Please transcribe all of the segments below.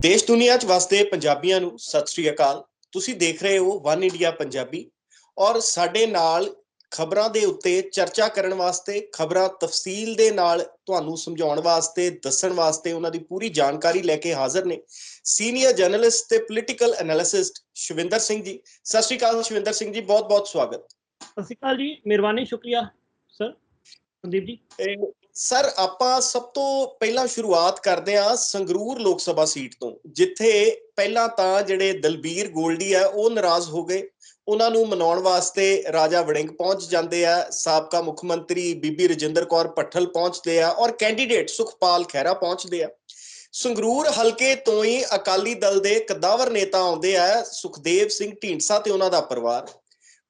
ਦੇਸ਼ ਦੁਨੀਆ 'ਚ ਵਸਦੇ ਪੰਜਾਬੀਆਂ ਨੂੰ ਸਤਿ ਸ੍ਰੀ ਅਕਾਲ। ਤੁਸੀਂ ਦੇਖ ਰਹੇ ਹੋ ਵਨ ਇੰਡੀਆ ਪੰਜਾਬੀ ਔਰ ਸਾਡੇ ਨਾਲ ਖਬਰਾਂ ਦੇ ਉੱਤੇ ਚਰਚਾ ਕਰਨ ਵਾਸਤੇ ਖਬਰਾਂ ਤਫਸੀਲ ਦੇ ਨਾਲ ਤੁਹਾਨੂੰ ਸਮਝਾਉਣ ਵਾਸਤੇ ਦੱਸਣ ਵਾਸਤੇ ਉਹਨਾਂ ਦੀ ਪੂਰੀ ਜਾਣਕਾਰੀ ਲੈ ਕੇ ਹਾਜ਼ਰ ਨੇ। ਸੀਨੀਅਰ ਜਰਨਲਿਸਟ ਤੇ ਪੋਲੀਟੀਕਲ ਐਨਾਲਿਸਟ ਸ਼ਿਵਿੰਦਰ ਸਿੰਘ ਜੀ। ਸਤਿ ਸ੍ਰੀ ਅਕਾਲ ਸ਼ਿਵਿੰਦਰ ਸਿੰਘ ਜੀ ਬਹੁਤ ਬਹੁਤ ਸਵਾਗਤ। ਸਤਿ ਸ਼੍ਰੀ ਅਕਾਲ ਜੀ ਮਿਹਰਬਾਨੀ ਸ਼ੁਕਰੀਆ ਸਰ। ਸੰਦੀਪ ਜੀ। ਸਰ ਆਪਾਂ ਸਭ ਤੋਂ ਪਹਿਲਾਂ ਸ਼ੁਰੂਆਤ ਕਰਦੇ ਹਾਂ ਸੰਗਰੂਰ ਲੋਕ ਸਭਾ ਸੀਟ ਤੋਂ, ਜਿੱਥੇ ਪਹਿਲਾਂ ਤਾਂ ਜਿਹੜੇ ਦਲਬੀਰ ਗੋਲਡੀ ਆ, ਉਹ ਨਾਰਾਜ਼ ਹੋ ਗਏ। ਉਹਨਾਂ ਨੂੰ ਮਨਾਉਣ ਵਾਸਤੇ ਰਾਜਾ ਵੜਿੰਗ ਪਹੁੰਚ ਜਾਂਦੇ ਆ, ਸਾਬਕਾ ਮੁੱਖ ਮੰਤਰੀ ਬੀਬੀ ਰਜਿੰਦਰ ਕੌਰ ਪੱਠਲ ਪਹੁੰਚਦੇ ਆ ਔਰ ਕੈਂਡੀਡੇਟ ਸੁਖਪਾਲ ਖਹਿਰਾ ਪਹੁੰਚਦੇ ਆ। ਸੰਗਰੂਰ ਹਲਕੇ ਤੋਂ ਹੀ ਅਕਾਲੀ ਦਲ ਦੇ ਕਦਾਵਰ ਨੇਤਾ ਆਉਂਦੇ ਆ, ਸੁਖਦੇਵ ਸਿੰਘ ਢੀਂਡਸਾ ਤੇ ਉਹਨਾਂ ਦਾ ਪਰਿਵਾਰ।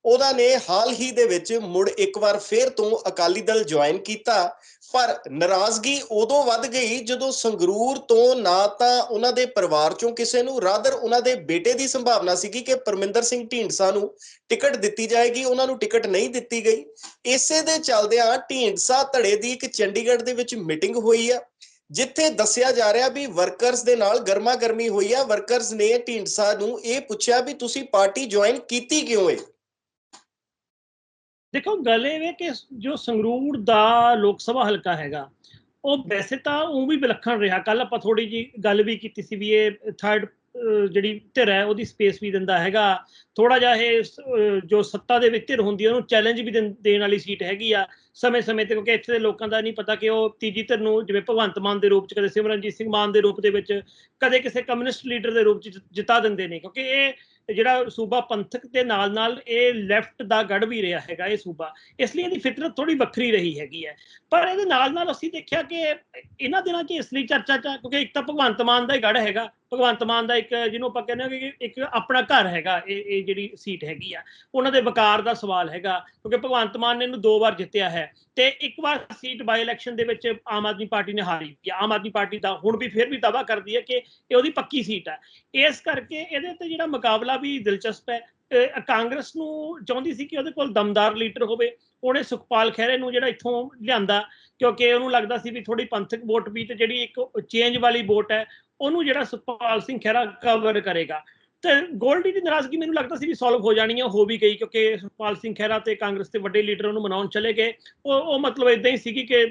ਉਹਨਾਂ ਨੇ ਹਾਲ ਹੀ ਦੇ ਵਿੱਚ ਮੁੜ ਇੱਕ ਵਾਰ ਫੇਰ ਤੋਂ ਅਕਾਲੀ ਦਲ ਜੁਆਇਨ ਕੀਤਾ। ਪਰ ਨਾਰਾਜ਼ਗੀ ਉਦੋਂ ਵੱਧ ਗਈ ਜਦੋਂ ਸੰਗਰੂਰ ਤੋਂ ਨਾ ਤਾਂ ਉਹਨਾਂ ਦੇ ਪਰਿਵਾਰ ਚੋਂ ਕਿਸੇ ਨੂੰ ਰਾਦਰ ਉਹਨਾਂ ਦੇ ਬੇਟੇ ਦੀ ਸੰਭਾਵਨਾ ਸੀਗੀ ਕਿ ਪਰਮਿੰਦਰ ਸਿੰਘ ਢੀਂਡਸਾ ਨੂੰ ਟਿਕਟ ਦਿੱਤੀ ਜਾਏਗੀ। ਉਹਨਾਂ ਨੂੰ ਟਿਕਟ ਨਹੀਂ ਦਿੱਤੀ ਗਈ। ਇਸੇ ਦੇ ਚੱਲਦਿਆਂ ਢੀਂਡਸਾ ਧੜੇ ਦੀ ਇੱਕ ਚੰਡੀਗੜ੍ਹ ਦੇ ਵਿੱਚ ਮੀਟਿੰਗ ਹੋਈ ਆ, ਜਿੱਥੇ ਦੱਸਿਆ ਜਾ ਰਿਹਾ ਵੀ ਵਰਕਰਸ ਦੇ ਨਾਲ ਗਰਮਾ ਗਰਮੀ ਹੋਈ ਆ। ਵਰਕਰਸ ਨੇ ਢੀਂਡਸਾ ਨੂੰ ਇਹ ਪੁੱਛਿਆ ਵੀ ਤੁਸੀਂ ਪਾਰਟੀ ਜੁਆਇਨ ਕੀਤੀ ਕਿਉਂ ਏ? ਦੇਖੋ, ਗੱਲ ਇਹ ਵੇ ਕਿ ਜੋ ਸੰਗਰੂਰ ਦਾ ਲੋਕ ਸਭਾ ਹਲਕਾ ਹੈਗਾ, ਉਹ ਵੈਸੇ ਤਾਂ ਉਹ ਵੀ ਵਿਲੱਖਣ ਰਿਹਾ। ਕੱਲ ਆਪਾਂ ਥੋੜੀ ਜੀ ਗੱਲ ਵੀ ਕੀਤੀ ਸੀ ਵੀ ਇਹ ਥਰਡ ਜਿਹੜੀ ਧਿਰ ਹੈ, ਉਹਦੀ ਸਪੇਸ ਵੀ ਦਿੰਦਾ ਹੈਗਾ। ਥੋੜਾ ਜਿਹਾ ਇਹ ਜੋ ਸੱਤਾ ਦੇ ਵਿੱਚ ਧਿਰ ਹੁੰਦੀ ਹੈ ਉਹਨੂੰ ਚੈਲੰਜ ਵੀ ਦੇਣ ਵਾਲੀ ਸੀਟ ਹੈਗੀ ਆ ਸਮੇਂ-ਸਮੇਂ ਤੇ, ਕਿਉਂਕਿ ਇੱਥੇ ਦੇ ਲੋਕਾਂ ਦਾ ਨਹੀਂ ਪਤਾ ਕਿ ਉਹ ਤੀਜੀ ਧਿਰ ਨੂੰ ਜਿਵੇਂ ਭਗਵੰਤ ਮਾਨ ਦੇ ਰੂਪ ਚ, ਕਦੇ ਸਿਮਰਨਜੀਤ ਸਿੰਘ ਮਾਨ ਦੇ ਰੂਪ ਦੇ ਵਿੱਚ ਕਦੇ ਕਿਸੇ ਕਮਿਊਨਿਸਟ ਲੀਡਰ ਦੇ ਰੂਪ ਚ ਜਿਤਾ ਦਿੰਦੇ ਨੇ। ਕਿਉਂਕਿ ਇਹ ਜਿਹੜਾ ਸੂਬਾ ਪੰਥਕ ਦੇ ਨਾਲ ਨਾਲ ਇਹ ਲੈਫਟ ਦਾ ਗੜ ਵੀ ਰਿਹਾ ਹੈਗਾ ਇਹ ਸੂਬਾ, ਇਸ ਲਈ ਇਹਦੀ ਫਿਤਰਤ ਥੋੜੀ ਵੱਖਰੀ ਰਹੀ ਹੈਗੀ ਹੈ। ਪਰ ਇਹਦੇ ਨਾਲ ਨਾਲ ਅਸੀਂ ਦੇਖਿਆ ਕਿ ਇਹਨਾਂ ਦਿਨਾਂ 'ਚ ਇਸ ਲਈ ਚਰਚਾ ਚ ਕਿਉਂਕਿ ਇੱਕ ਤਾਂ ਭਗਵੰਤ ਮਾਨ ਦਾ ਹੀ ਗੜ ਹੈਗਾ ਭਗਵੰਤ ਮਾਨ ਦਾ ਇੱਕ, ਜਿਹਨੂੰ ਆਪਾਂ ਕਹਿੰਦੇ ਹਾਂ ਕਿ ਇੱਕ ਆਪਣਾ ਘਰ ਹੈਗਾ, ਇਹ ਇਹ ਜਿਹੜੀ ਸੀਟ ਹੈਗੀ ਆ, ਉਹਨਾਂ ਦੇ ਵਕਾਰ ਦਾ ਸਵਾਲ ਹੈਗਾ, ਕਿਉਂਕਿ ਭਗਵੰਤ ਮਾਨ ਨੇ ਇਹਨੂੰ ਦੋ ਵਾਰ ਜਿੱਤਿਆ ਹੈ ਤੇ ਇੱਕ ਵਾਰ ਸੀਟ ਬਾਈ ਇਲੈਕਸ਼ਨ ਦੇ ਵਿੱਚ ਆਮ ਆਦਮੀ ਪਾਰਟੀ ਨੇ ਹਾਰੀ ਕਿ ਆਮ ਆਦਮੀ ਪਾਰਟੀ ਦਾ ਹੁਣ ਵੀ ਫਿਰ ਵੀ ਦਾਵਾ ਕਰਦੀ ਹੈ ਕਿ ਇਹ ਉਹਦੀ ਪੱਕੀ ਸੀਟ ਹੈ ਇਸ ਕਰਕੇ ਇਹਦੇ ਤੇ ਜਿਹੜਾ ਮੁਕਾਬਲਾ ਵੀ ਦਿਲਚਸਪ ਹੈ ਕਾਂਗਰਸ ਨੂੰ ਚਾਹੁੰਦੀ ਸੀ ਕਿ ਉਹਦੇ ਕੋਲ ਦਮਦਾਰ ਲੀਡਰ ਹੋਵੇ। ਉਹਨੇ ਸੁਖਪਾਲ ਖਹਿਰੇ ਨੂੰ ਜਿਹੜਾ ਇੱਥੋਂ ਲਿਆਂਦਾ, ਕਿਉਂਕਿ ਉਹਨੂੰ ਲੱਗਦਾ ਸੀ ਵੀ ਥੋੜੀ ਪੰਥਕ ਵੋਟ ਵੀ ਤੇ ਜਿਹੜੀ ਇੱਕ ਚੇਂਜ ਵਾਲੀ ਵੋਟ ਹੈ ਉਹਨੂੰ ਜਿਹੜਾ ਸੁਖਪਾਲ ਸਿੰਘ ਖਹਿਰਾ ਕਵਰ ਕਰੇਗਾ। ਤੇ ਗੋਲਡੀ ਦੀ ਨਾਰਾਜ਼ਗੀ ਮੈਨੂੰ ਲੱਗਦਾ ਸੀ ਵੀ ਸੋਲਵ ਹੋ ਜਾਣੀ ਹੈ ਹੋ ਵੀ ਗਈ, ਕਿਉਂਕਿ ਸੁਖਪਾਲ ਸਿੰਘ ਖਹਿਰਾ ਤੇ ਕਾਂਗਰਸ ਦੇ ਵੱਡੇ ਲੀਡਰ ਉਹਨੂੰ ਮਨਾਉਣ ਚਲੇ ਗਏ। ਉਹ ਉਹ ਮਤਲਬ ਇਦਾਂ ਹੀ ਸੀਗੀ ਕਿ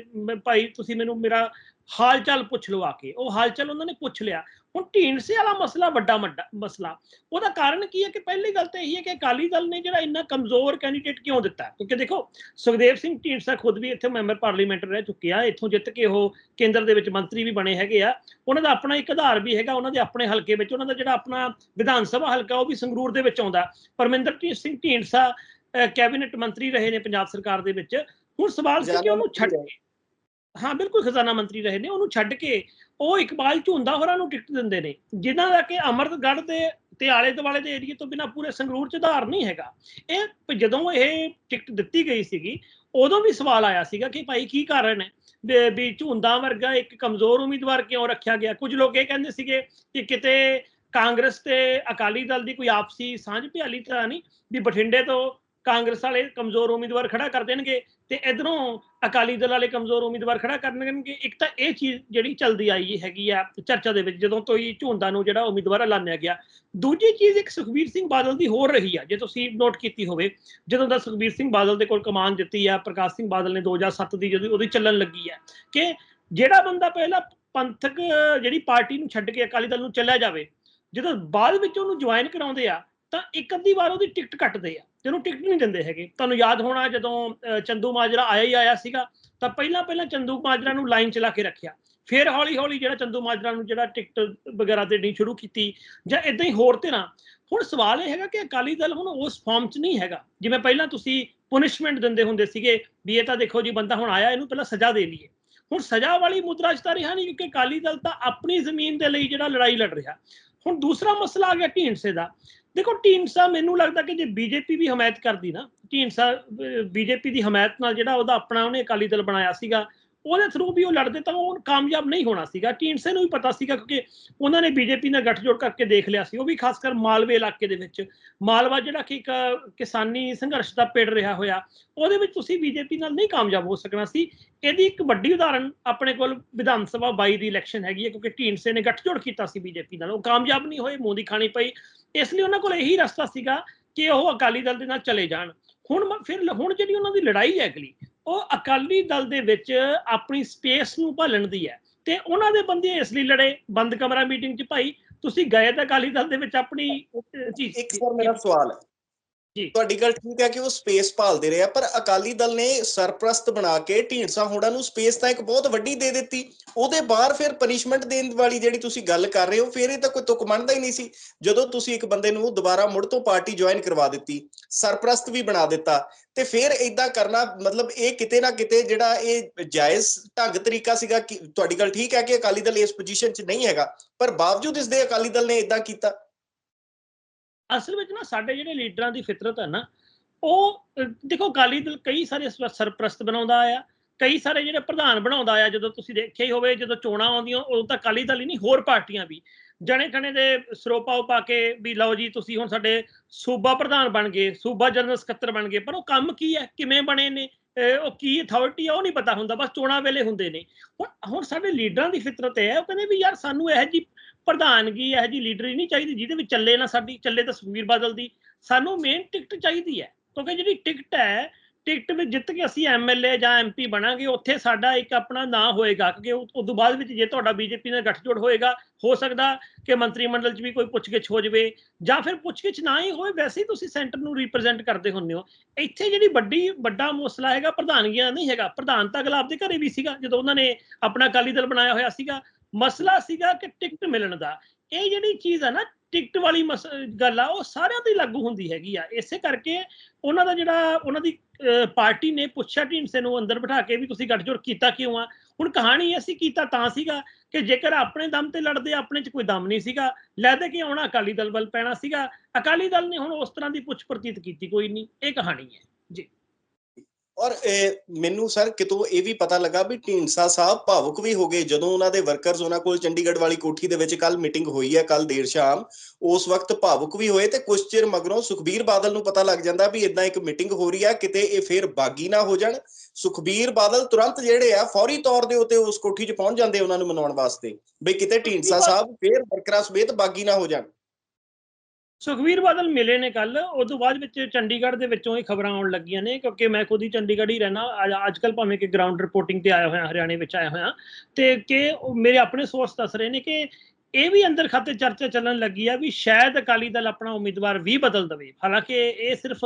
ਭਾਈ ਤੁਸੀਂ ਮੈਨੂੰ ਮੇਰਾ ਹਾਲ ਚਾਲ ਪੁੱਛ ਆ ਕੇ। ਉਹ ਹਾਲ ਚਾਲ ਉਹਨਾਂ ਨੇ ਪੁੱਛ ਲਿਆ। ਹੁਣ ਢੀਂਡਸੇ ਵਾਲਾ ਮਸਲਾ ਵੱਡਾ ਮਸਲਾ ਉਹਦਾ ਕਾਰਨ ਕੀ ਹੈ ਕਿ ਪਹਿਲੀ ਗੱਲ ਤਾਂ ਇਹ ਹੈ ਕਿ ਅਕਾਲੀ ਦਲ ਨੇ ਜਿਹੜਾ ਇੰਨਾ ਕਮਜ਼ੋਰ ਕੈਂਡੀਡੇਟ ਕਿਉਂ ਦਿੱਤਾ? ਕਿਉਂਕਿ ਦੇਖੋ ਸੁਖਦੇਵ ਸਿੰਘ ਢੀਂਡਸਾ ਖੁਦ ਵੀ ਇੱਥੇ ਮੈਂਬਰ ਪਾਰਲੀਮੈਂਟ ਰਹਿ ਚੁੱਕੇ ਆ ਇੱਥੋਂ ਜਿੱਤ ਕੇ ਉਹ ਕੇਂਦਰ ਦੇ ਵਿੱਚ ਮੰਤਰੀ ਵੀ ਬਣੇ ਹੈਗੇ ਆ। ਉਹਨਾਂ ਦਾ ਆਪਣਾ ਇੱਕ ਆਧਾਰ ਵੀ ਹੈਗਾ ਉਹਨਾਂ ਦੇ ਆਪਣੇ ਹਲਕੇ ਵਿੱਚ ਉਹਨਾਂ ਦਾ ਜਿਹੜਾ ਆਪਣਾ ਵਿਧਾਨ ਸਭਾ ਹਲਕਾ ਉਹ ਵੀ ਸੰਗਰੂਰ ਦੇ ਵਿੱਚ ਆਉਂਦਾ। ਪਰਮਿੰਦਰ ਸਿੰਘ ਢੀਂਡਸਾ ਕੈਬਨਿਟ ਮੰਤਰੀ ਰਹੇ ਨੇ ਪੰਜਾਬ ਸਰਕਾਰ ਦੇ ਵਿੱਚ। ਹੁਣ ਸਵਾਲ ਸੀ ਕਿ ਉਹਨੂੰ ਛੱਡ ਹਾਂ, ਬਿਲਕੁਲ ਖਜ਼ਾਨਾ ਮੰਤਰੀ ਰਹੇ ਨੇ, ਉਹਨੂੰ ਛੱਡ ਕੇ ਉਹ ਇਕਬਾਲ ਝੁੰਦਾ ਹੋਰਾਂ ਨੂੰ ਟਿਕਟ ਦਿੰਦੇ ਨੇ, ਜਿਨ੍ਹਾਂ ਦਾ ਕਿ ਅਮਰਤਗੜ੍ਹ ਦੇ ਤੇ ਆਲੇ ਦੁਆਲੇ ਦੇ ਏਰੀਏ ਤੋਂ ਬਿਨਾ ਪੂਰੇ ਸੰਗਰੂਰ ਚ ਆਧਾਰ ਨਹੀਂ ਹੈਗਾ। ਇਹ ਜਦੋਂ ਇਹ ਟਿਕਟ ਦਿੱਤੀ ਗਈ ਸੀਗੀ, ਉਦੋਂ ਵੀ ਸਵਾਲ ਆਇਆ ਸੀਗਾ ਕਿ ਭਾਈ ਕੀ ਕਾਰਨ ਹੈ? ਵੀ ਝੁੰਦਾ ਵਰਗਾ ਇੱਕ ਕਮਜ਼ੋਰ ਉਮੀਦਵਾਰ ਕਿਉਂ ਰੱਖਿਆ ਗਿਆ? ਕੁਝ ਲੋਕ ਇਹ ਕਹਿੰਦੇ ਸੀਗੇ ਕਿ ਕਿਤੇ ਕਾਂਗਰਸ ਤੇ ਅਕਾਲੀ ਦਲ ਦੀ ਕੋਈ ਆਪਸੀ ਸਾਂਝ ਭਿਆਲੀ ਤਾਂ ਨਹੀਂ, ਵੀ ਬਠਿੰਡੇ ਤੋਂ ਕਾਂਗਰਸ ਵਾਲੇ ਕਮਜ਼ੋਰ ਉਮੀਦਵਾਰ ਖੜਾ ਕਰ ਦੇਣਗੇ ਤੇ ਇਧਰੋਂ ਅਕਾਲੀ ਦਲ ਵਾਲੇ ਕਮਜ਼ੋਰ ਉਮੀਦਵਾਰ ਖੜਾ ਕਰਨਗੇ। ਇੱਕ ਤਾਂ ਇਹ ਚੀਜ਼ ਜਿਹੜੀ ਚੱਲਦੀ ਆਈ ਹੈਗੀ ਆ ਚਰਚਾ ਦੇ ਵਿੱਚ, ਜਦੋਂ ਤੋਂ ਹੀ ਝੁੰਦਾ ਨੂੰ ਜਿਹੜਾ ਉਮੀਦਵਾਰ ਐਲਾਨਿਆ ਗਿਆ। ਦੂਜੀ ਚੀਜ਼ ਇੱਕ ਸੁਖਬੀਰ ਸਿੰਘ ਬਾਦਲ ਦੀ ਹੋਰ ਰਹੀ ਆ, ਜੇ ਤੁਸੀਂ ਨੋਟ ਕੀਤੀ ਹੋਵੇ, ਜਦੋਂ ਦਾ ਸੁਖਬੀਰ ਸਿੰਘ ਬਾਦਲ ਦੇ ਕੋਲ ਕਮਾਨ ਦਿੱਤੀ ਆ, ਪ੍ਰਕਾਸ਼ ਸਿੰਘ ਬਾਦਲ ਨੇ 2007 ਦੀ ਜਦੋਂ ਉਹਦੀ ਚੱਲਣ ਲੱਗੀ ਆ, ਕਿ ਜਿਹੜਾ ਬੰਦਾ ਪਹਿਲਾਂ ਪੰਥਕ ਜਿਹੜੀ ਪਾਰਟੀ ਨੂੰ ਛੱਡ ਕੇ ਅਕਾਲੀ ਦਲ ਨੂੰ ਚੱਲਿਆ ਜਾਵੇ, ਜਦੋਂ ਬਾਅਦ ਵਿੱਚ ਉਹਨੂੰ ਜੁਆਇਨ ਕਰਾਉਂਦੇ ਆ ਤਾਂ ਇੱਕ ਅੱਧੀ ਵਾਰ ਉਹਦੀ ਟਿਕਟ ਕੱਟਦੇ ਆ ਤੇ ਉਹਨੂੰ ਟਿਕਟ ਨਹੀਂ ਦਿੰਦੇ ਹੈਗੇ। ਤੁਹਾਨੂੰ ਯਾਦ ਹੋਣਾ ਜਦੋਂ ਚੰਦੂ ਮਾਜਰਾ ਆਇਆ ਹੀ ਆਇਆ ਸੀਗਾ, ਤਾਂ ਪਹਿਲਾਂ ਪਹਿਲਾਂ ਚੰਦੂ ਮਾਜਰਾ ਨੂੰ ਲਾਈਨ ਚਲਾ ਕੇ ਰੱਖਿਆ। ਫਿਰ ਹੌਲੀ ਹੌਲੀ ਜਿਹੜਾ ਚੰਦੂ ਮਾਜਰਾ ਨੂੰ ਜਿਹੜਾ ਟਿਕਟ ਵਗੈਰਾ ਦੇਣੀ ਸ਼ੁਰੂ ਕੀਤੀ, ਜਾਂ ਇਦਾਂ ਹੀ ਹੋਰ ਤੇ ਨਾ। ਹੁਣ ਸਵਾਲ ਇਹ ਹੈਗਾ ਕਿ ਅਕਾਲੀ ਦਲ ਹੁਣ ਉਸ ਫਾਰਮ 'ਚ ਨਹੀਂ ਹੈਗਾ। ਜਿਵੇਂ ਪਹਿਲਾਂ ਤੁਸੀਂ ਪੁਨਿਸ਼ਮੈਂਟ ਦਿੰਦੇ ਹੁੰਦੇ ਸੀਗੇ, ਵੀ ਇਹ ਤਾਂ ਦੇਖੋ ਜੀ ਬੰਦਾ ਹੁਣ ਆਇਆ, ਇਹਨੂੰ ਪਹਿਲਾਂ ਸਜ਼ਾ ਦੇ ਲਈਏ। ਹੁਣ ਸਜ਼ਾ ਵਾਲੀ ਮੁਦਰਾ 'ਚ ਤਾਂ ਰਿਹਾ ਨਹੀਂ, ਕਿਉਂਕਿ ਅਕਾਲੀ ਦਲ ਤਾਂ ਆਪਣੀ ਜ਼ਮੀਨ ਦੇ ਲਈ ਜਿਹੜਾ ਲੜਾਈ ਲੜ ਰਿਹਾ। ਹੁਣ ਦੂਸਰਾ ਮਸਲਾ ਆ ਗਿਆ ਢੀਂਡਸੇ ਦਾ। ਦੇਖੋ, ਢੀਂਡਸਾ ਮੈਨੂੰ ਲੱਗਦਾ ਕਿ ਜੇ ਬੀਜੇਪੀ ਵੀ ਹਮਾਇਤ ਕਰਦੀ ਨਾ, ਢੀਂਡਸਾ ਬੀਜੇਪੀ ਦੀ ਹਮਾਇਤ ਨਾਲ ਜਿਹੜਾ ਉਹਦਾ ਆਪਣਾ ਉਹਨੇ ਅਕਾਲੀ ਦਲ ਬਣਾਇਆ ਸੀਗਾ ਉਹਦੇ ਥਰੂ ਵੀ ਉਹ ਲੜਦੇ ਤਾਂ ਉਹ ਕਾਮਯਾਬ ਨਹੀਂ ਹੋਣਾ ਸੀਗਾ। ਢੀਂਡਸੇ ਨੂੰ ਵੀ ਪਤਾ ਸੀਗਾ ਕਿਉਂਕਿ ਉਹਨਾਂ ਨੇ ਬੀਜੇਪੀ ਨਾਲ ਗੱਠਜੋੜ ਕਰਕੇ ਦੇਖ ਲਿਆ ਸੀ। ਉਹ ਵੀ ਖਾਸ ਕਰ ਮਾਲਵੇ ਇਲਾਕੇ ਦੇ ਵਿੱਚ। ਮਾਲਵਾ ਜਿਹੜਾ ਕਿ ਇੱਕ ਕਿਸਾਨੀ ਸੰਘਰਸ਼ ਦਾ ਪਿੜ ਰਿਹਾ ਹੋਇਆ, ਉਹਦੇ ਵਿੱਚ ਤੁਸੀਂ ਬੀਜੇਪੀ ਨਾਲ ਨਹੀਂ ਕਾਮਯਾਬ ਹੋ ਸਕਣਾ ਸੀ। ਇਹਦੀ ਇੱਕ ਵੱਡੀ ਉਦਾਹਰਣ ਆਪਣੇ ਕੋਲ ਵਿਧਾਨ ਸਭਾ 22 ਦੀ ਇਲੈਕਸ਼ਨ ਹੈਗੀ ਹੈ ਕਿਉਂਕਿ ਢੀਂਡਸੇ ਨੇ ਗੱਠਜੋੜ ਕੀਤਾ ਸੀ ਬੀਜੇਪੀ ਨਾਲ। ਉਹ ਕਾਮਯਾਬ ਨਹੀਂ ਹੋਏ, ਮੂੰਹ ਦੀ ਖਾਣੀ ਪਈ। ਇਸ ਲਈ ਉਹਨਾਂ ਕੋਲ ਇਹੀ ਰਸਤਾ ਸੀਗਾ ਕਿ ਉਹ ਅਕਾਲੀ ਦਲ ਦੇ ਨਾਲ ਚਲੇ ਜਾਣ। ਹੁਣ ਫਿਰ ਹੁਣ ਜਿਹੜੀ ਉਹਨਾਂ ਦੀ ਲੜਾਈ ਹੈ ਅਗਲੀ ਉਹ ਅਕਾਲੀ ਦਲ ਦੇ ਵਿੱਚ ਆਪਣੀ ਸਪੇਸ ਨੂੰ ਭਾਲਣ ਦੀ ਹੈ। ਤੇ ਉਹਨਾਂ ਦੇ ਬੰਦੇ ਇਸ ਲਈ ਲੜੇ। ਬੰਦ ਕਮਰਾ ਮੀਟਿੰਗ 'ਚ ਭਾਈ ਤੁਸੀਂ ਗਏ ਤਾਂ ਅਕਾਲੀ ਦਲ ਦੇ ਵਿੱਚ ਆਪਣੀ ਅਹ, ਇੱਕ ਸਰ ਮੇਰਾ ਸਵਾਲ ਹੈ। ਤੁਹਾਡੀ ਗੱਲ ਠੀਕ ਹੈ ਕਿ ਉਹ ਸਪੇਸ ਭਾਲਦੇ ਰਹੇ ਆ, ਪਰ ਅਕਾਲੀ ਦਲ ਨੇ ਸਰਪ੍ਰਸਤ ਬਣਾ ਕੇ ਢੀਂਡਸਾ ਹੋਣਾ ਨੂੰ ਸਪੇਸ ਤਾਂ ਇੱਕ ਬਹੁਤ ਵੱਡੀ ਦੇ ਦਿੱਤੀ। ਉਹਦੇ ਬਾਹਰ ਫਿਰ ਪਨਿਸ਼ਮੈਂਟ ਦੇਣ ਵਾਲੀ ਜਿਹੜੀ ਤੁਸੀਂ ਗੱਲ ਕਰ ਰਹੇ ਹੋ, ਫਿਰ ਇਹ ਤਾਂ ਕੋਈ ਤੁਕ ਮੰਨਦਾ ਹੀ ਨਹੀਂ ਸੀ। ਜਦੋਂ ਤੁਸੀਂ ਇੱਕ ਬੰਦੇ ਨੂੰ ਦੁਬਾਰਾ ਮੁੜ ਤੋਂ ਪਾਰਟੀ ਜੁਆਇਨ ਕਰਵਾ ਦਿੱਤੀ, ਸਰਪ੍ਰਸਤ ਵੀ ਬਣਾ ਦਿੱਤਾ, ਤੇ ਫਿਰ ਇਦਾਂ ਕਰਨਾ ਮਤਲਬ ਇਹ ਕਿਤੇ ਨਾ ਕਿਤੇ ਜਿਹੜਾ ਇਹ ਜਾਇਜ਼ ਢੰਗ ਤਰੀਕਾ ਸੀਗਾ ਕਿ ਤੁਹਾਡੀ ਗੱਲ ਠੀਕ ਹੈ ਕਿ ਅਕਾਲੀ ਦਲ ਇਸ ਪੋਜੀਸ਼ਨ 'ਚ ਨਹੀਂ ਹੈਗਾ, ਪਰ ਬਾਵਜੂਦ ਇਸ ਦੇ ਅਕਾਲੀ ਦਲ ਨੇ ਇਦਾਂ ਕੀਤਾ। ਅਸਲ ਵਿੱਚ ਨਾ ਸਾਡੇ ਜਿਹੜੇ ਲੀਡਰਾਂ ਦੀ ਫਿਤਰਤ ਹੈ ਨਾ, ਉਹ ਦੇਖੋ ਅਕਾਲੀ ਦਲ ਕਈ ਸਾਰੇ ਸਰਪ੍ਰਸਤ ਬਣਾਉਂਦਾ ਆ ਕਈ ਸਾਰੇ ਜਿਹੜੇ ਪ੍ਰਧਾਨ ਬਣਾਉਂਦਾ ਆ ਜਦੋਂ ਤੁਸੀਂ ਦੇਖਿਆ ਹੀ ਹੋਵੇ, ਜਦੋਂ ਚੋਣਾਂ ਆਉਂਦੀਆਂ, ਉਦੋਂ ਤਾਂ ਅਕਾਲੀ ਦਲ ਹੀ ਨਹੀਂ, ਹੋਰ ਪਾਰਟੀਆਂ ਵੀ। ਜਣੇ ਖਣੇ ਦੇ ਸਰੋਪਾਓ ਪਾ ਕੇ ਵੀ ਲਓ ਜੀ, ਤੁਸੀਂ ਹੁਣ ਸਾਡੇ ਸੂਬਾ ਪ੍ਰਧਾਨ ਬਣ ਗਏ, ਸੂਬਾ ਜਨਰਲ ਸਕੱਤਰ ਬਣ ਗਏ, ਪਰ ਉਹ ਕੰਮ ਕੀ ਹੈ, ਕਿਵੇਂ ਬਣੇ ਨੇ ਉਹ ਕੀ ਅਥਾਰਟੀ ਆ ਉਹ ਨਹੀਂ ਪਤਾ ਹੁੰਦਾ, ਬਸ ਚੋਣਾਂ ਵੇਲੇ ਹੁੰਦੇ ਨੇ। ਹੁਣ ਹੁਣ ਸਾਡੇ ਲੀਡਰਾਂ ਦੀ ਫਿਤਰਤ ਇਹ ਹੈ, ਉਹ ਕਹਿੰਦੇ ਵੀ ਯਾਰ ਸਾਨੂੰ ਇਹ ਜੀ ਪ੍ਰਧਾਨਗੀ ਇਹ ਜੀ ਲੀਡਰੀ ਨਹੀਂ ਚਾਹੀਦੀ, ਜਿਹਦੇ ਵਿੱਚ ਚੱਲੇ ਨਾ ਸਾਡੀ, ਚੱਲੇ ਤਾਂ ਸੁਖਬੀਰ ਬਾਦਲ ਦੀ। ਸਾਨੂੰ ਮੇਨ ਟਿਕਟ ਚਾਹੀਦੀ ਹੈ, ਕਿਉਂਕਿ ਜਿਹੜੀ ਟਿਕਟ ਹੈ ਟਿਕਟ ਵਿੱਚ ਜਿੱਤ ਕੇ ਅਸੀਂ ਐਮਐਲਏ ਜਾਂ ਐਮਪੀ ਬਣਾਂਗੇ, ਉੱਥੇ ਸਾਡਾ ਇੱਕ ਆਪਣਾ ਨਾਂ ਹੋਏਗਾ ਕਿਉਂਕਿ ਉਸ ਤੋਂ ਬਾਅਦ ਵਿੱਚ ਜੇ ਤੁਹਾਡਾ ਬੀਜੇਪੀ ਨਾਲ ਗੱਠਜੋੜ ਹੋਏਗਾ, ਹੋ ਸਕਦਾ ਕਿ ਮੰਤਰੀ ਮੰਡਲ 'ਚ ਵੀ ਕੋਈ ਪੁੱਛਗਿੱਛ ਹੋ ਜਾਵੇ, ਜਾਂ ਫਿਰ ਪੁੱਛਗਿੱਛ ਨਾ ਹੀ ਹੋਵੇ ਵੈਸੇ ਹੀ ਤੁਸੀਂ ਸੈਂਟਰ ਨੂੰ ਰਿਪਰੈਜ਼ੈਂਟ ਕਰਦੇ ਹੁੰਦੇ ਹੋ। ਇੱਥੇ ਜਿਹੜੀ ਵੱਡੀ, ਵੱਡਾ ਮਸਲਾ ਹੈਗਾ, ਪ੍ਰਧਾਨਗੀਆਂ ਦਾ ਨਹੀਂ ਹੈਗਾ। ਪ੍ਰਧਾਨ ਤਾਂ ਅਗਲਾ ਆਪਦੇ ਘਰੇ ਵੀ ਸੀਗਾ, ਜਦੋਂ ਉਹਨਾਂ ਨੇ ਆਪਣਾ ਅਕਾਲੀ ਦਲ ਬਣਾਇਆ ਹੋਇਆ ਸੀਗਾ। ਮਸਲਾ ਸੀਗਾ ਕਿ ਟਿਕਟ ਮਿਲਣ ਦਾ। ਇਹ ਜਿਹੜੀ ਚੀਜ਼ ਆ ਨਾ ਟਿਕਟ ਵਾਲੀ ਮਸ- ਗੱਲ ਆ, ਉਹ ਸਾਰਿਆਂ ਤੇ ਲਾਗੂ ਹੁੰਦੀ ਹੈਗੀ ਆ। ਇਸੇ ਕਰਕੇ ਉਹਨਾਂ ਦਾ ਜਿਹੜਾ, ਉਹਨਾਂ ਦੀ ਪਾਰਟੀ ਨੇ ਪੁੱਛਿਆ ਢੀਂਡਸੇ ਨੂੰ ਅੰਦਰ ਬਿਠਾ ਕੇ ਵੀ ਤੁਸੀਂ ਗੱਠਜੋੜ ਕੀਤਾ ਕਿਉਂ ਆ? ਹੁਣ ਕਹਾਣੀ ਅਸੀਂ ਕੀਤਾ ਤਾਂ ਸੀਗਾ ਕਿ ਜੇਕਰ ਆਪਣੇ ਦਮ ਤੇ ਲੜਦੇ, ਆਪਣੇ 'ਚ ਕੋਈ ਦਮ ਨਹੀਂ ਸੀਗਾ, ਲੈ ਦੇ ਕੇ ਆਉਣਾ, ਅਕਾਲੀ ਦਲ ਵੱਲ ਪੈਣਾ ਸੀਗਾ। ਅਕਾਲੀ ਦਲ ਨੇ ਹੁਣ ਉਸ ਤਰ੍ਹਾਂ ਦੀ ਪੁੱਛ ਪ੍ਰਤੀਤ ਕੀਤੀ, ਕੋਈ ਨਹੀਂ। ਇਹ ਕਹਾਣੀ ਹੈ। ਜੀ। ਔਰ ਇਹ ਮੈਨੂੰ ਸਰ ਕਿਤੋਂ ਇਹ ਵੀ ਪਤਾ ਲੱਗਾ ਵੀ ਢੀਂਡਸਾ ਸਾਹਿਬ ਭਾਵੁਕ ਵੀ ਹੋ ਗਏ ਜਦੋਂ ਉਹਨਾਂ ਦੇ ਵਰਕਰਸ ਉਹਨਾਂ ਕੋਲ ਚੰਡੀਗੜ੍ਹ ਵਾਲੀ ਕੋਠੀ ਦੇ ਵਿੱਚ ਕੱਲ ਮੀਟਿੰਗ ਹੋਈ ਹੈ ਕੱਲ ਦੇਰ ਸ਼ਾਮ ਉਸ ਵਕਤ ਭਾਵੁਕ ਵੀ ਹੋਏ ਤੇ ਕੁਝ ਚਿਰ ਮਗਰੋਂ ਸੁਖਬੀਰ ਬਾਦਲ ਨੂੰ ਪਤਾ ਲੱਗ ਜਾਂਦਾ ਵੀ ਇਦਾਂ ਇੱਕ ਮੀਟਿੰਗ ਹੋ ਰਹੀ ਆ ਕਿਤੇ ਇਹ ਫੇਰ ਬਾਗੀ ਨਾ ਹੋ ਜਾਣ। ਸੁਖਬੀਰ ਬਾਦਲ ਤੁਰੰਤ ਜਿਹੜੇ ਆ ਫੌਰੀ ਤੌਰ ਦੇ ਉੱਤੇ ਉਸ ਕੋਠੀ 'ਚ ਪਹੁੰਚ ਜਾਂਦੇ ਉਹਨਾਂ ਨੂੰ ਮਨਾਉਣ ਵਾਸਤੇ ਬਈ ਕਿਤੇ ਢੀਂਡਸਾ ਸਾਹਿਬ ਫੇਰ ਵਰਕਰਾਂ ਸਮੇਤ ਬਾਗੀ ਨਾ ਹੋ ਜਾਣ। ਸੁਖਵੀਰ ਬਾਦਲ ਮਿਲੇ ਨੇ ਕੱਲ ਉਦੋਂ ਬਾਅਦ ਵਿੱਚ ਚੰਡੀਗੜ੍ਹ ਦੇ ਵਿੱਚੋਂ ਇਹ ਖਬਰਾਂ ਆਉਣ ਲੱਗੀਆਂ ਨੇ, ਕਿਉਂਕਿ ਮੈਂ ਖੁਦ ਹੀ ਚੰਡੀਗੜ੍ਹ ਹੀ ਰਹਿਣਾ ਅੱਜ ਕੱਲ ਭਾਵੇਂ ਕਿ ਗਰਾਊਂਡ ਰਿਪੋਰਟਿੰਗ ਤੇ ਆਇਆ ਹੋਇਆ, ਹਰਿਆਣੇ ਵਿੱਚ ਆਇਆ ਹੋਇਆ, ਤੇ ਕਿ ਮੇਰੇ ਆਪਣੇ ਸੋਰਸ ਦੱਸ ਰਹੇ ਨੇ ਕਿ ਇਹ ਵੀ ਅੰਦਰ ਖਾਤੇ ਚਰਚਾ ਚੱਲਣ ਲੱਗੀ ਆ ਵੀ ਸ਼ਾਇਦ ਅਕਾਲੀ ਦਲ ਆਪਣਾ ਉਮੀਦਵਾਰ ਵੀ ਬਦਲ ਦਵੇ। ਹਾਲਾਂਕਿ ਇਹ ਸਿਰਫ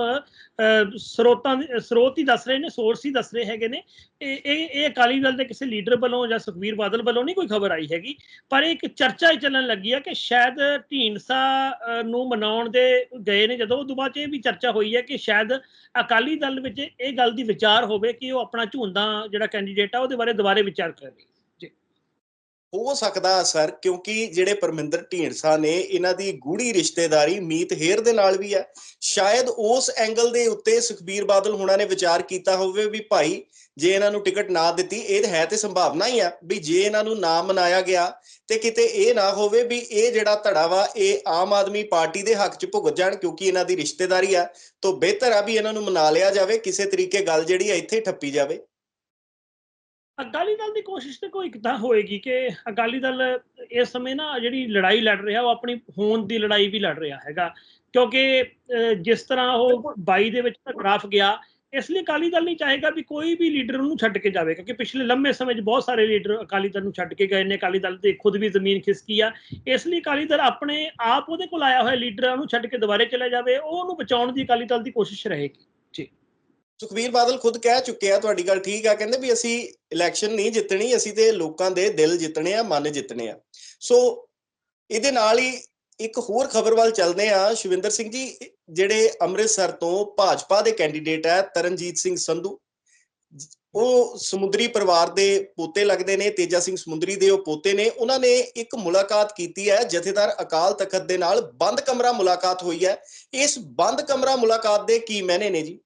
ਸਰੋਤਾਂ ਸਰੋਤ ਹੀ ਦੱਸ ਰਹੇ ਨੇ ਸੋਰਸ ਹੀ ਦੱਸ ਰਹੇ ਹੈਗੇ ਨੇ। ਇਹ ਇਹ ਇਹ ਅਕਾਲੀ ਦਲ ਦੇ ਕਿਸੇ ਲੀਡਰ ਵੱਲੋਂ ਜਾਂ ਸੁਖਵੀਰ ਬਾਦਲ ਵੱਲੋਂ ਨਹੀਂ ਕੋਈ ਖਬਰ ਆਈ ਹੈਗੀ। ਪਰ ਇੱਕ ਚਰਚਾ ਹੀ ਚੱਲਣ ਲੱਗੀ ਆ ਕਿ ਸ਼ਾਇਦ ਢੀਂਡਸਾ ਨੂੰ ਮਨਾਉਣ ਦੇ ਗਏ ਨੇ ਜਦੋਂ। ਉਦੋਂ ਬਾਅਦ 'ਚ ਇਹ ਵੀ ਚਰਚਾ ਹੋਈ ਹੈ ਕਿ ਸ਼ਾਇਦ ਅਕਾਲੀ ਦਲ ਵਿੱਚ ਇਹ ਗੱਲ ਦੀ ਵਿਚਾਰ ਹੋਵੇ ਕਿ ਉਹ ਆਪਣਾ ਝੂੰਦਾ ਜਿਹੜਾ ਕੈਂਡੀਡੇਟ ਆ, ਉਹਦੇ ਬਾਰੇ ਦੁਬਾਰੇ ਵਿਚਾਰ ਕਰੇ। ਹੋ ਸਕਦਾ ਸਰ, ਕਿਉਂਕਿ ਜਿਹੜੇ ਪਰਮਿੰਦਰ ਢੀਂਡਸਾ ਨੇ, ਇਹਨਾਂ ਦੀ ਗੂੜੀ ਰਿਸ਼ਤੇਦਾਰੀ ਮੀਤ ਹੇਰ ਦੇ ਨਾਲ ਵੀ ਹੈ। ਸ਼ਾਇਦ ਉਸ ਐਂਗਲ ਦੇ ਉੱਤੇ ਸੁਖਬੀਰ ਬਾਦਲ ਹੁਣਾਂ ਨੇ ਵਿਚਾਰ ਕੀਤਾ ਹੋਵੇ ਵੀ ਭਾਈ, ਜੇ ਇਹਨਾਂ ਨੂੰ ਟਿਕਟ ਨਾ ਦਿੱਤੀ, ਇਹ ਹੈ ਤੇ ਸੰਭਾਵਨਾ ਹੀ ਆ ਵੀ ਜੇ ਇਹਨਾਂ ਨੂੰ ਨਾ ਮਨਾਇਆ ਗਿਆ ਤੇ ਕਿਤੇ ਇਹ ਨਾ ਹੋਵੇ ਵੀ ਇਹ ਜਿਹੜਾ ਧੜਾ ਵਾ, ਇਹ ਆਮ ਆਦਮੀ ਪਾਰਟੀ ਦੇ ਹੱਕ 'ਚ ਭੁਗਤ ਜਾਣ, ਕਿਉਂਕਿ ਇਹਨਾਂ ਦੀ ਰਿਸ਼ਤੇਦਾਰੀ ਆ ਤੋਂ ਬਿਹਤਰ ਆ ਵੀ ਇਹਨਾਂ ਨੂੰ ਮਨਾ ਲਿਆ ਜਾਵੇ, ਕਿਸੇ ਤਰੀਕੇ ਗੱਲ ਜਿਹੜੀ ਆ ਇੱਥੇ ਠੱਪੀ ਜਾਵੇ। ਅਕਾਲੀ ਦਲ ਦੀ ਕੋਸ਼ਿਸ਼ ਤੇ ਕੋਈ ਤਾਂ ਹੋਏਗੀ ਕਿ ਅਕਾਲੀ ਦਲ ਇਸ ਸਮੇਂ ਨਾ ਜਿਹੜੀ ਲੜਾਈ ਲੜ ਰਿਹਾ, ਉਹ ਆਪਣੀ ਹੋਂਦ ਦੀ ਲੜਾਈ ਵੀ ਲੜ ਰਿਹਾ ਹੈਗਾ। ਕਿਉਂਕਿ ਜਿਸ ਤਰ੍ਹਾਂ ਉਹ 22 ਦੇ ਵਿੱਚ ਟਕਰਾਫ ਗਿਆ, ਇਸ ਲਈ ਅਕਾਲੀ ਦਲ ਨਹੀਂ ਚਾਹੇਗਾ ਵੀ ਕੋਈ ਵੀ ਲੀਡਰ ਉਹਨੂੰ ਛੱਡ ਕੇ ਜਾਵੇ, ਕਿਉਂਕਿ ਪਿਛਲੇ ਲੰਮੇ ਸਮੇਂ 'ਚ ਬਹੁਤ ਸਾਰੇ ਲੀਡਰ ਅਕਾਲੀ ਦਲ ਨੂੰ ਛੱਡ ਕੇ ਗਏ ਨੇ, ਅਕਾਲੀ ਦਲ ਤੇ ਖੁਦ ਵੀ ਜ਼ਮੀਨ ਖਿਸਕੀ ਆ। ਇਸ ਲਈ ਅਕਾਲੀ ਦਲ ਆਪਣੇ ਆਪ ਉਹਦੇ ਕੋਲ ਆਇਆ ਹੋਇਆ ਲੀਡਰਾਂ ਨੂੰ ਛੱਡ ਕੇ ਦੁਬਾਰੇ ਚਲਾ ਜਾਵੇ, ਉਹ ਉਹਨੂੰ ਬਚਾਉਣ ਦੀ ਅਕਾਲੀ ਦਲ ਦੀ ਕੋਸ਼ਿਸ਼ ਰਹੇਗੀ। ਜੀ। ਸੁਖਬੀਰ ਬਾਦਲ ਖੁਦ ਕਹਿ ਚੁੱਕੇ ਆ, ਤੁਹਾਡੀ ਗੱਲ ਠੀਕ ਆ। ਕਹਿੰਦੇ ਵੀ ਅਸੀਂ ਇਲੈਕਸ਼ਨ ਨਹੀਂ ਜਿੱਤਣੀ, ਅਸੀਂ ਤੇ ਲੋਕਾਂ ਦੇ ਦਿਲ ਜਿੱਤਣੇ ਆ, ਮਨ ਜਿੱਤਣੇ ਆ। ਸੋ ਇਹਦੇ ਨਾਲ ਹੀ ਇੱਕ ਹੋਰ ਖਬਰ ਵੱਲ ਚੱਲਦੇ ਆ। ਸ਼ਿਵਿੰਦਰ ਸਿੰਘ ਜੀ, ਜਿਹੜੇ ਅੰਮ੍ਰਿਤਸਰ ਤੋਂ ਭਾਜਪਾ ਦੇ ਕੈਂਡੀਡੇਟ ਹੈ ਤਰਨਜੀਤ ਸਿੰਘ ਸੰਧੂ, ਉਹ ਸਮੁੰਦਰੀ ਪਰਿਵਾਰ ਦੇ ਪੋਤੇ ਲੱਗਦੇ ਨੇ, ਤੇਜਾ ਸਿੰਘ ਸਮੁੰਦਰੀ ਦੇ ਉਹ ਪੋਤੇ ਨੇ। ਉਹਨਾਂ ਨੇ ਇੱਕ ਮੁਲਾਕਾਤ ਕੀਤੀ ਹੈ, ਜਥੇਦਾਰ ਅਕਾਲ ਤਖਤ ਦੇ ਨਾਲ। ਬੰਦ ਕਮਰਾ ਮੁਲਾਕਾਤ ਹੋਈ ਹੈ। ਇਸ ਬੰਦ ਕਮਰਾ ਮੁਲਾਕਾਤ ਦੇ ਕੀ ਮਾਇਨੇ ਨੇ ਜੀ?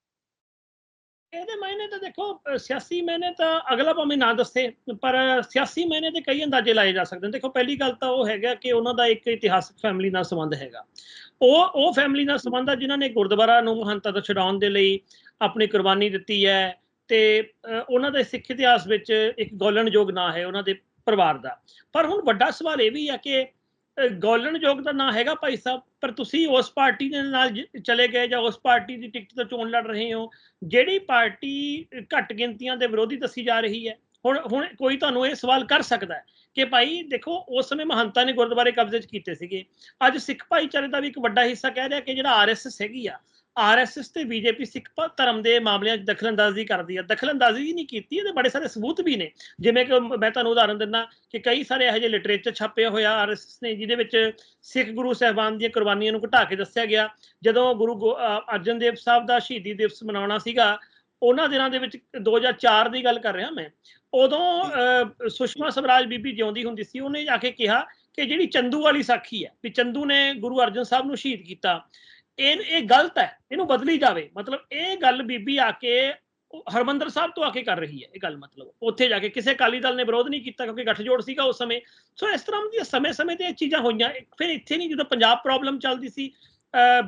ਇਹਦੇ ਮਾਇਨੇ ਤਾਂ ਦੇਖੋ ਸਿਆਸੀ ਮਾਇਨੇ ਤਾਂ ਅਗਲਾ ਭਾਵੇਂ ਨਾ ਦੱਸੇ, ਪਰ ਸਿਆਸੀ ਮਾਇਨੇ ਤੇ ਕਈ ਅੰਦਾਜ਼ੇ ਲਾਏ ਜਾ ਸਕਦੇ ਨੇ। ਦੇਖੋ, ਪਹਿਲੀ ਗੱਲ ਤਾਂ ਉਹ ਹੈਗਾ ਕਿ ਉਹਨਾਂ ਦਾ ਇੱਕ ਇਤਿਹਾਸਕ ਫੈਮਿਲੀ ਨਾਲ ਸੰਬੰਧ ਹੈਗਾ। ਉਹ ਉਹ ਫੈਮਿਲੀ ਨਾਲ ਸੰਬੰਧ ਆ ਜਿਨ੍ਹਾਂ ਨੇ ਗੁਰਦੁਆਰਾ ਨੂੰ ਮਹੰਤਾ ਤੋਂ ਛਡਾਉਣ ਦੇ ਲਈ ਆਪਣੀ ਕੁਰਬਾਨੀ ਦਿੱਤੀ ਹੈ ਤੇ ਉਹਨਾਂ ਦੇ ਸਿੱਖ ਇਤਿਹਾਸ ਵਿੱਚ ਇੱਕ ਗੋਲਣਯੋਗ ਨਾਂ ਹੈ ਉਹਨਾਂ ਦੇ ਪਰਿਵਾਰ ਦਾ। ਪਰ ਹੁਣ ਵੱਡਾ ਸਵਾਲ ਇਹ ਵੀ ਹੈ ਕਿ ਅ, ਗੋਲਣਯੋਗ ਦਾ ਨਾਂ ਹੈਗਾ ਭਾਈ ਸਾਹਿਬ ਪਰ ਤੁਸੀਂ ਉਸ ਪਾਰਟੀ ਦੇ ਨਾਲ ਚਲੇ ਗਏ ਜਾਂ ਉਸ ਪਾਰਟੀ ਦੀ ਟਿਕਟ ਤੋਂ ਚੋਣ ਲੜ ਰਹੇ ਹੋ ਜਿਹੜੀ ਪਾਰਟੀ ਘੱਟ ਗਿਣਤੀਆਂ ਦੇ ਵਿਰੋਧੀ ਦੱਸੀ ਜਾ ਰਹੀ ਹੈ ਹੁਣ ਹੁਣ ਕੋਈ ਤੁਹਾਨੂੰ ਇਹ ਸਵਾਲ ਕਰ ਸਕਦਾ ਹੈ ਕਿ ਭਾਈ ਦੇਖੋ ਉਸ ਸਮੇਂ ਮਹੰਤਾ ਨੇ ਗੁਰਦੁਆਰੇ ਕਬਜ਼ੇ 'ਚ ਕੀਤੇ ਸੀਗੇ ਅੱਜ ਸਿੱਖ ਭਾਈਚਾਰੇ ਦਾ ਵੀ ਇੱਕ ਵੱਡਾ ਹਿੱਸਾ ਕਹਿ ਰਿਹਾ ਕਿ ਜਿਹੜਾ ਆਰਐਸਐਸ ਹੈਗੀ ਆ ਆਰਐਸਐਸ ਤੇ ਬੀਜੇਪੀ ਸਿੱਖ ਪ- ਧਰਮ ਦੇ ਮਾਮਲਿਆਂ 'ਚ ਦਖਲਅੰਦਾਜ਼ੀ ਕਰਦੀ ਹੈ ਦਖਲਅੰਦਾਜ਼ੀ ਹੀ ਨਹੀਂ ਕੀਤੀ, ਇਹਦੇ ਬੜੇ ਸਾਰੇ ਸਬੂਤ ਵੀ ਨੇ। ਜਿਵੇਂ ਕਿ ਮੈਂ ਤੁਹਾਨੂੰ ਉਦਾਹਰਨ ਦਿੰਦਾ ਕਿ ਕਈ ਸਾਰੇ ਇਹੋ ਜਿਹੇ ਲਿਟਰੇਚਰ ਛਾਪਿਆ ਹੋਇਆ ਆਰਐਸਐਸ ਨੇ, ਜਿਹਦੇ ਵਿੱਚ ਸਿੱਖ ਗੁਰੂ ਸਾਹਿਬਾਨ ਦੀਆਂ ਕੁਰਬਾਨੀਆਂ ਨੂੰ ਘਟਾ ਕੇ ਦੱਸਿਆ ਗਿਆ। ਜਦੋਂ ਗੁਰੂ ਗੋ- ਅਰਜਨ ਦੇਵ ਸਾਹਿਬ ਦਾ ਸ਼ਹੀਦੀ ਦਿਵਸ ਮਨਾਉਣਾ ਸੀਗਾ, ਉਹਨਾਂ ਦਿਨਾਂ ਦੇ ਵਿੱਚ 2004 ਦੀ ਗੱਲ ਕਰ ਰਿਹਾ ਮੈਂ। ਉਦੋਂ ਸੁਸ਼ਮਾ ਸਵਰਾਜ ਬੀਬੀ ਜਿਉਂਦੀ ਹੁੰਦੀ ਸੀ, ਉਹਨੇ ਜਾ ਕੇ ਕਿਹਾ ਕਿ ਜਿਹੜੀ ਚੰਦੂ ਵਾਲੀ ਸਾਖੀ ਹੈ, ਵੀ ਚੰਦੂ ਨੇ ਗੁਰੂ ਅਰਜਨ ਸਾਹਿਬ ਨੂੰ ਸ਼ਹੀਦ ਕੀਤਾ। ਇਹ ਇਹ ਗਲਤ ਹੈ। ਇਹਨੂੰ ਬਦਲੀ ਜਾਵੇ। ਮਤਲਬ ਇਹ ਗੱਲ ਬੀਬੀ ਆ ਕੇ ਹਰਮੰਦਰ ਸਾਹਿਬ ਤੋਂ ਆ ਕੇ ਕਰ ਰਹੀ ਹੈ। ਇਹ ਗੱਲ ਮਤਲਬ। ਉੱਥੇ ਜਾ ਕੇ ਕਿਸੇ ਅਕਾਲੀ ਦਲ ਨੇ ਵਿਰੋਧ ਨਹੀਂ ਕੀਤਾ ਕਿਉਂਕਿ ਗੱਠਜੋੜ ਸੀਗਾ ਉਸ ਸਮੇਂ। ਸੋ ਇਸ ਤਰ੍ਹਾਂ ਦੀਆਂ ਸਮੇਂ-ਸਮੇਂ ਤੇ ਇਹ ਚੀਜ਼ਾਂ ਹੋਈਆਂ। ਫਿਰ ਇੱਥੇ ਨਹੀਂ ਜਦੋਂ ਪੰਜਾਬ ਪ੍ਰੋਬਲਮ ਚੱਲਦੀ ਸੀ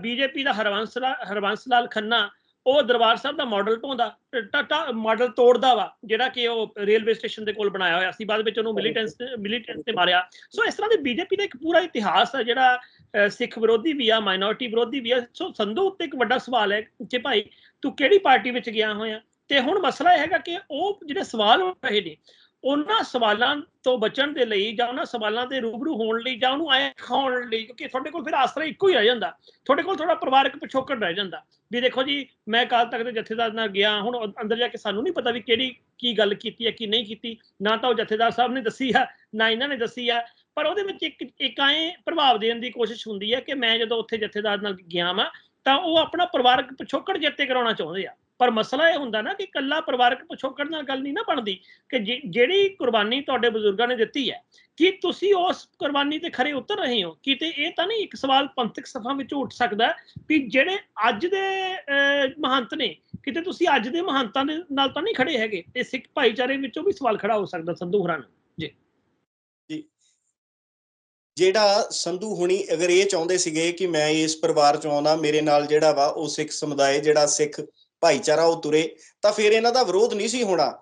ਬੀਜੇਪੀ ਦਾ ਹਰਵੰਸ ਹਰਵੰਸ ਲਾਲ ਖੰਨਾ ਉਹ ਦਰਬਾਰ ਸਾਹਿਬ ਦਾ ਮਾਡਲ ਢੋਂਦਾ ਟਾਟਾ ਮਾਡਲ ਤੋੜਦਾ ਵਾ ਜਿਹੜਾ ਕਿ ਉਹ ਰੇਲਵੇ ਸਟੇਸ਼ਨ ਦੇ ਕੋਲ ਬਣਾਇਆ ਹੋਇਆ ਸੀ। ਬਾਅਦ ਵਿੱਚ ਉਹਨੂੰ ਮਿਲੀਟੈਂਸ ਮਿਲੀਟੈਂਸ ਤੇ ਮਾਰਿਆ। ਸੋ ਇਸ ਤਰ੍ਹਾਂ ਦੇ ਬੀਜੇਪੀ ਦਾ ਇੱਕ ਪੂਰਾ ਇਤਿਹਾਸ ਹੈ ਜਿਹੜਾ ਸਿੱਖ ਵਿਰੋਧੀ ਵੀ ਆ ਮਾਈਨੋਰਟੀ ਵਿਰੋਧੀ ਵੀ ਆ। ਸੋ ਸੰਧੂ ਉੱਤੇ ਇੱਕ ਵੱਡਾ ਸਵਾਲ ਹੈ ਕਿ ਭਾਈ, ਤੂੰ ਕਿਹੜੀ ਪਾਰਟੀ ਵਿੱਚ ਗਿਆ ਹੋਇਆ? ਤੇ ਹੁਣ ਮਸਲਾ ਇਹ ਹੈਗਾ ਕਿ ਉਹ ਜਿਹੜੇ ਸਵਾਲ ਹੋ ਰਹੇ ਨੇ, ਉਹਨਾਂ ਸਵਾਲਾਂ ਤੋਂ ਬਚਣ ਦੇ ਲਈ ਜਾਂ ਉਹਨਾਂ ਸਵਾਲਾਂ ਦੇ ਰੂਬਰੂ ਹੋਣ ਲਈ ਜਾਂ ਉਹਨੂੰ ਆਏ ਖਾਉਣ ਲਈ, ਕਿਉਂਕਿ ਤੁਹਾਡੇ ਕੋਲ ਫਿਰ ਆਸਰਾ ਇੱਕੋ ਹੀ ਰਹਿ ਜਾਂਦਾ। ਤੁਹਾਡੇ ਕੋਲ ਥੋੜਾ ਪਰਿਵਾਰਕ ਪਿਛੋਕੜ ਰਹਿ ਜਾਂਦਾ। ਵੀ ਦੇਖੋ ਜੀ, ਮੈਂ ਕਾਲ ਤੱਕ ਦੇ ਜਥੇਦਾਰ ਨਾਲ ਗਿਆ, ਹੁਣ ਅੰਦਰ ਜਾ ਕੇ ਸਾਨੂੰ ਨਹੀਂ ਪਤਾ ਵੀ ਕਿਹੜੀ ਕੀ ਗੱਲ ਕੀਤੀ ਹੈ, ਕੀ ਨਹੀਂ ਕੀਤੀ। ਨਾ ਤਾਂ ਉਹ ਜਥੇਦਾਰ ਸਾਹਿਬ ਨੇ ਦੱਸੀ ਆ, ਨਾ ਇਹਨਾਂ ਨੇ ਦੱਸੀ ਆ। ਪਰ ਉਹਦੇ ਵਿੱਚ ਇੱਕ ਇੱਕ ਐਂ ਪ੍ਰਭਾਵ ਦੇਣ ਦੀ ਕੋਸ਼ਿਸ਼ ਹੁੰਦੀ ਹੈ ਕਿ ਮੈਂ ਜਦੋਂ ਉੱਥੇ ਜਥੇਦਾਰ ਨਾਲ ਗਿਆ ਵਾਂ ਤਾਂ ਉਹ ਆਪਣਾ ਪਰਿਵਾਰਕ ਪਿਛੋਕੜ ਜਿੱਤੇ ਕਰਾਉਣਾ ਚਾਹੁੰਦੇ ਆ। ਪਰ ਮਸਲਾ ਇਹ ਹੁੰਦਾ ਨਾ ਕਿ ਕੱਲਾ ਪਰਿਵਾਰਕ ਪਿਛੋਕੜ ਨਾਲ ਗੱਲ ਨਹੀਂ ਨਾ ਬਣਦੀ ਕਿ ਜਿਹੜੀ ਕੁਰਬਾਨੀ ਤੁਹਾਡੇ ਬਜ਼ੁਰਗਾਂ ਨੇ ਦਿੱਤੀ ਹੈ ਕਿ ਤੁਸੀਂ ਉਸ ਕੁਰਬਾਨੀ ਤੇ ਖਰੇ ਉਤਰ ਰਹੇ ਹੋ? ਕਿਤੇ ਇਹ ਤਾਂ ਨਹੀਂ ਇੱਕ ਸਵਾਲ ਪੰਥਕ ਸਫਾ ਵਿੱਚੋਂ ਉੱਠ ਸਕਦਾ ਹੈ ਵੀ ਜਿਹੜੇ ਅੱਜ ਦੇ ਅਹ, ਮਹੰਤ ਨੇ ਕਿਤੇ ਤੁਸੀਂ ਅੱਜ ਦੇ ਮਹੰਤਾਂ ਦੇ ਨਾਲ ਤਾਂ ਨਹੀਂ ਖੜੇ ਹੈਗੇ? ਤੇ ਸਿੱਖ ਭਾਈਚਾਰੇ ਵਿੱਚੋਂ ਵੀ ਸਵਾਲ ਖੜਾ ਹੋ ਸਕਦਾ ਸੰਧੂ ਹਰਾਂ ਜਿਹੜਾ ਸੰਧੂ ਹੁਣੀ ਅਗਰ ਇਹ ਚਾਹੁੰਦੇ ਸੀਗੇ ਕਿ ਮੈਂ ਇਸ ਪਰਿਵਾਰ ਚੋਂ ਆਉਣਾ ਮੇਰੇ ਨਾਲ ਜਿਹੜਾ ਵਾ ਉਹ ਸਿੱਖ ਸਮੁਦਾਇ, ਜਿਹੜਾ ਸਿੱਖ ਭਾਈਚਾਰਾ ਉਹ ਤੁਰੇ, ਤਾਂ ਫਿਰ ਇਹਨਾਂ ਦਾ ਵਿਰੋਧ ਨਹੀਂ ਸੀ ਹੋਣਾ।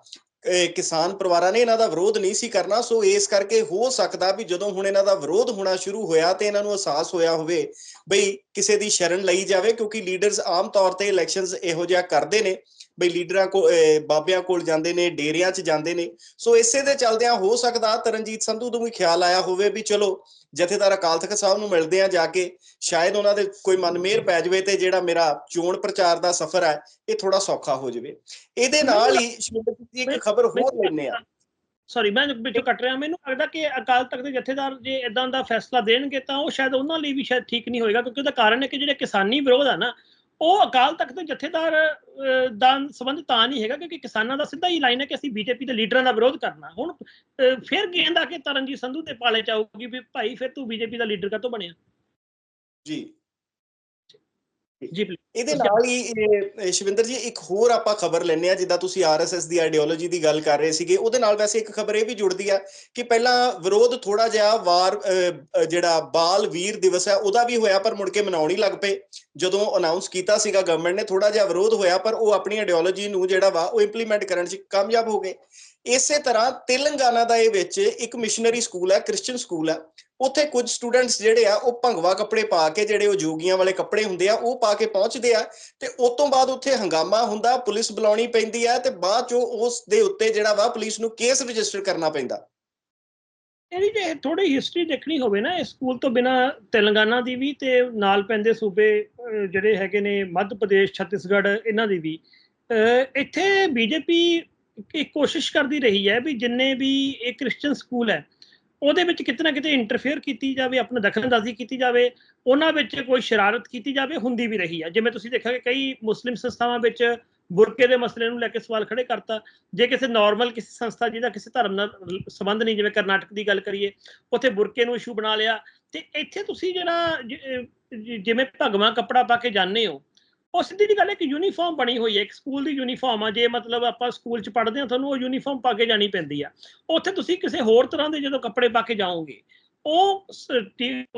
ਕਿਸਾਨ ਪਰਿਵਾਰਾਂ ਨੇ ਇਹਨਾਂ ਦਾ ਵਿਰੋਧ ਨਹੀਂ ਸੀ ਕਰਨਾ, ਸੋ ਇਸ ਕਰਕੇ ਹੋ ਸਕਦਾ ਵੀ ਜਦੋਂ ਹੁਣ ਇਹਨਾਂ ਦਾ ਵਿਰੋਧ ਹੋਣਾ ਸ਼ੁਰੂ ਹੋਇਆ ਤੇ ਇਹਨਾਂ ਨੂੰ ਅਹਿਸਾਸ ਹੋਇਆ ਹੋਵੇ ਬਈ ਕਿਸੇ ਦੀ ਸ਼ਰਨ ਲਈ ਜਾਵੇ, ਕਿਉਂਕਿ ਲੀਡਰਸ ਆਮ ਤੌਰ ਤੇ ਇਲੈਕਸ਼ਨਸ ਇਹੋ ਜਿਹਾ ਕਰਦੇ ਨੇ। ਬਈ ਲੀਡਰਾਂ ਕੋ ਬਾਬਿਆਂ ਕੋਲ ਜਾਂਦੇ ਨੇ ਡੇਰਿਆਂ 'ਚ ਜਾਂਦੇ ਨੇ। ਸੋ ਇਸੇ ਦੇ ਚੱਲਦਿਆਂ ਹੋ ਸਕਦਾ ਤਰਨਜੀਤ ਸੰਧੂ ਨੂੰ ਵੀ ਖਿਆਲ ਆਇਆ ਹੋਵੇ ਵੀ ਚਲੋ ਜਥੇਦਾਰ ਅਕਾਲ ਤਖਤ ਸਾਹਿਬ ਨੂੰ ਮਿਲਦੇ ਆ ਜਾ ਕੇ। ਸ਼ਾਇਦ ਉਹਨਾਂ ਦੇ ਕੋਈ ਮਨ ਮਿਹਰ ਪੈ ਜਾਵੇ ਤੇ ਜਿਹੜਾ ਮੇਰਾ ਚੋਣ ਪ੍ਰਚਾਰ ਦਾ ਸਫ਼ਰ ਹੈ ਇਹ ਥੋੜਾ ਸੌਖਾ ਹੋ ਜਾਵੇ। ਇਹਦੇ ਨਾਲ ਹੀ ਸ਼ਿਵਿੰਦਰ ਜੀ ਇੱਕ ਖਬਰ ਹੋਰ ਲੈਣੇ ਆ। ਸੌਰੀ ਮੈਂ ਵਿੱਚੋਂ ਕੱਟ ਰਿਹਾ। ਮੈਨੂੰ ਲੱਗਦਾ ਕਿ ਅਕਾਲ ਤਖਤ ਦੇ ਜਥੇਦਾਰ ਜੇ ਇਦਾਂ ਦਾ ਫੈਸਲਾ ਦੇਣਗੇ ਤਾਂ ਉਹ ਸ਼ਾਇਦ ਉਹਨਾਂ ਲਈ ਵੀ ਸ਼ਾਇਦ ਠੀਕ ਨਹੀਂ ਹੋਏਗਾ ਕਿਉਂਕਿ ਉਹਦਾ ਕਾਰਨ ਹੈ ਕਿ ਜਿਹੜੇ ਕਿਸਾਨੀ ਵਿਰੋਧ ਆ ਨਾ ਉਹ ਅਕਾਲ ਤਖਤ ਦੇ ਜਥੇਦਾਰ ਦਾ ਸੰਬੰਧ ਤਾਂ ਨਹੀਂ ਹੈਗਾ ਕਿਉਂਕਿ ਕਿਸਾਨਾਂ ਦਾ ਸਿੱਧਾ ਹੀ ਲਾਈਨ ਹੈ ਕਿ ਅਸੀਂ ਬੀਜੇਪੀ ਦੇ ਲੀਡਰਾਂ ਦਾ ਵਿਰੋਧ ਕਰਨਾ ਹੁਣ ਫਿਰ ਗੇਂਦ ਆ ਕੇ ਤਰਨਜੀਤ ਸੰਧੂ ਤੇ ਪਾਲੇ ਚਾਊਗੀ ਵੀ ਭਾਈ ਫਿਰ ਤੂੰ ਬੀਜੇਪੀ ਦਾ ਲੀਡਰ ਕਾਹਤੋਂ ਬਣਿਆ ਜੀ ਜੀ। ਇਹਦੇ ਨਾਲ ਹੀ ਸ਼ਿਵਿੰਦਰ ਜੀ ਇੱਕ ਹੋਰ ਆਪਾਂ ਖਬਰ ਲੈਣੇ ਆ ਜਿੱਦਾਂ ਤੁਸੀਂ ਆਰਐਸਐਸ ਦੀ ਆਈਡੀਓਲੋਜੀ ਦੀ ਗੱਲ ਕਰ ਰਹੇ ਸੀਗੇ ਉਹਦੇ ਨਾਲ ਵੈਸੇ ਇੱਕ ਖਬਰ ਇਹ ਵੀ ਜੁੜਦੀ ਆ ਕਿ ਪਹਿਲਾਂ ਵਿਰੋਧ ਥੋੜਾ ਜਿਹਾ ਵਾਰ ਜਿਹੜਾ ਬਾਲ ਵੀਰ ਦਿਵਸ ਹੈ ਉਹਦਾ ਵੀ ਹੋਇਆ ਪਰ ਮੁੜ ਕੇ ਮਨਾਉਣ ਹੀ ਲੱਗ ਪਏ। ਜਦੋਂ ਅਨਾਉਂਸ ਕੀਤਾ ਸੀਗਾ ਗਵਰਨਮੈਂਟ ਨੇ ਥੋੜਾ ਜਿਹਾ ਵਿਰੋਧ ਹੋਇਆ ਪਰ ਉਹ ਆਪਣੀ ਆਈਡੀਓਲੋਜੀ ਨੂੰ ਜਿਹੜਾ ਵਾ ਉਹ ਇੰਪਲੀਮੈਂਟ ਕਰਨ 'ਚ ਕਾਮਯਾਬ ਹੋ ਗਏ। ਇਸੇ ਤਰ੍ਹਾਂ ਤੇਲੰਗਾਨਾ ਦਾ ਇਹ ਵਿੱਚ ਇੱਕ ਮਿਸ਼ਨਰੀ ਸਕੂਲ ਹੈ ਕ੍ਰਿਸਚੀਅਨ ਸਕੂਲ ਹੈ। ਉੱਥੇ ਕੁਝ ਸਟੂਡੈਂਟਸ ਜਿਹੜੇ ਆ ਉਹ ਭੰਗਵਾ ਕੱਪੜੇ ਪਾ ਕੇ ਜਿਹੜੇ ਉਹ ਜੋਗੀਆਂ ਵਾਲੇ ਕੱਪੜੇ ਹੁੰਦੇ ਆ ਉਹ ਪਾ ਕੇ ਪਹੁੰਚਦੇ ਆ ਤੇ ਉਸ ਤੋਂ ਬਾਅਦ ਉੱਥੇ ਹੰਗਾਮਾ ਹੁੰਦਾ ਪੁਲਿਸ ਬੁਲਾਉਣੀ ਪੈਂਦੀ ਆ ਤੇ ਬਾਅਦ ਚੋਂ ਉਸ ਦੇ ਉੱਤੇ ਜਿਹੜਾ ਵਾ ਪੁਲਿਸ ਨੂੰ ਕੇਸ ਰਜਿਸਟਰ ਕਰਨਾ ਪੈਂਦਾ। ਇਹਦੀ ਜੇ ਥੋੜੀ ਹਿਸਟਰੀ ਦੇਖਣੀ ਹੋਵੇ ਨਾ ਇਸ ਸਕੂਲ ਤੋਂ ਬਿਨਾ ਤੇਲੰਗਾਨਾ ਦੀ ਵੀ ਤੇ ਨਾਲ ਪੈਂਦੇ ਸੂਬੇ ਜਿਹੜੇ ਹੈਗੇ ਨੇ ਮੱਧ ਪ੍ਰਦੇਸ਼ ਛੱਤੀਸਗੜ੍ਹ ਇਹਨਾਂ ਦੀ ਵੀ। ਅਹ, ਇੱਥੇ ਬੀਜੇਪੀ ਇੱਕ ਕੋਸ਼ਿਸ਼ ਕਰਦੀ ਰਹੀ ਹੈ ਵੀ ਜਿੰਨੇ ਵੀ ਇਹ ਕ੍ਰਿਸਚੀਅਨ ਸਕੂਲ ਹੈ ਉਹਦੇ ਵਿੱਚ ਕਿਤੇ ਨਾ ਕਿਤੇ ਇੰਟਰਫੇਅਰ ਕੀਤੀ ਜਾਵੇ, ਆਪਣਾ ਦਖਲਅੰਦਾਜ਼ੀ ਕੀਤੀ ਜਾਵੇ, ਉਹਨਾਂ ਵਿੱਚ ਕੋਈ ਸ਼ਰਾਰਤ ਕੀਤੀ ਜਾਵੇ, ਹੁੰਦੀ ਵੀ ਰਹੀ ਹੈ ਜਿਵੇਂ ਤੁਸੀਂ ਦੇਖਿਆ ਕਿ ਕਈ ਮੁਸਲਿਮ ਸੰਸਥਾਵਾਂ ਵਿੱਚ ਬੁਰਕੇ ਦੇ ਮਸਲੇ ਨੂੰ ਲੈ ਕੇ ਸਵਾਲ ਖੜੇ ਕਰਤਾ। ਜੇ ਕਿਸੇ ਨਾਰਮਲ ਕਿਸੇ ਸੰਸਥਾ ਜਿਹਦਾ ਕਿਸੇ ਧਰਮ ਨਾਲ ਸੰਬੰਧ ਨਹੀਂ, ਜਿਵੇਂ ਕਰਨਾਟਕ ਦੀ ਗੱਲ ਕਰੀਏ, ਉੱਥੇ ਬੁਰਕੇ ਨੂੰ ਇਸ਼ੂ ਬਣਾ ਲਿਆ। ਤੇ ਇੱਥੇ ਤੁਸੀਂ ਜਿਹੜਾ ਜਿਵੇਂ ਭਗਵਾ ਕੱਪੜਾ ਪਾ ਕੇ ਜਾਂਦੇ ਹੋ ਉਹ ਸਿੱਧੀ ਜੀ ਗੱਲ ਹੈ ਕਿ ਯੂਨੀਫਾਰਮ ਬਣੀ ਹੋਈ ਹੈ, ਇੱਕ ਸਕੂਲ ਦੀ ਯੂਨੀਫਾਰਮ ਆ, ਜੇ ਮਤਲਬ ਆਪਾਂ ਸਕੂਲ 'ਚ ਪੜ੍ਹਦੇ ਹਾਂ, ਤੁਹਾਨੂੰ ਉਹ ਯੂਨੀਫਾਰਮ ਪਾ ਕੇ ਜਾਣੀ ਪੈਂਦੀ ਆ। ਉੱਥੇ ਤੁਸੀਂ ਕਿਸੇ ਹੋਰ ਤਰ੍ਹਾਂ ਦੇ ਜਦੋਂ ਕੱਪੜੇ ਪਾ ਕੇ ਜਾਓਗੇ, ਉਹ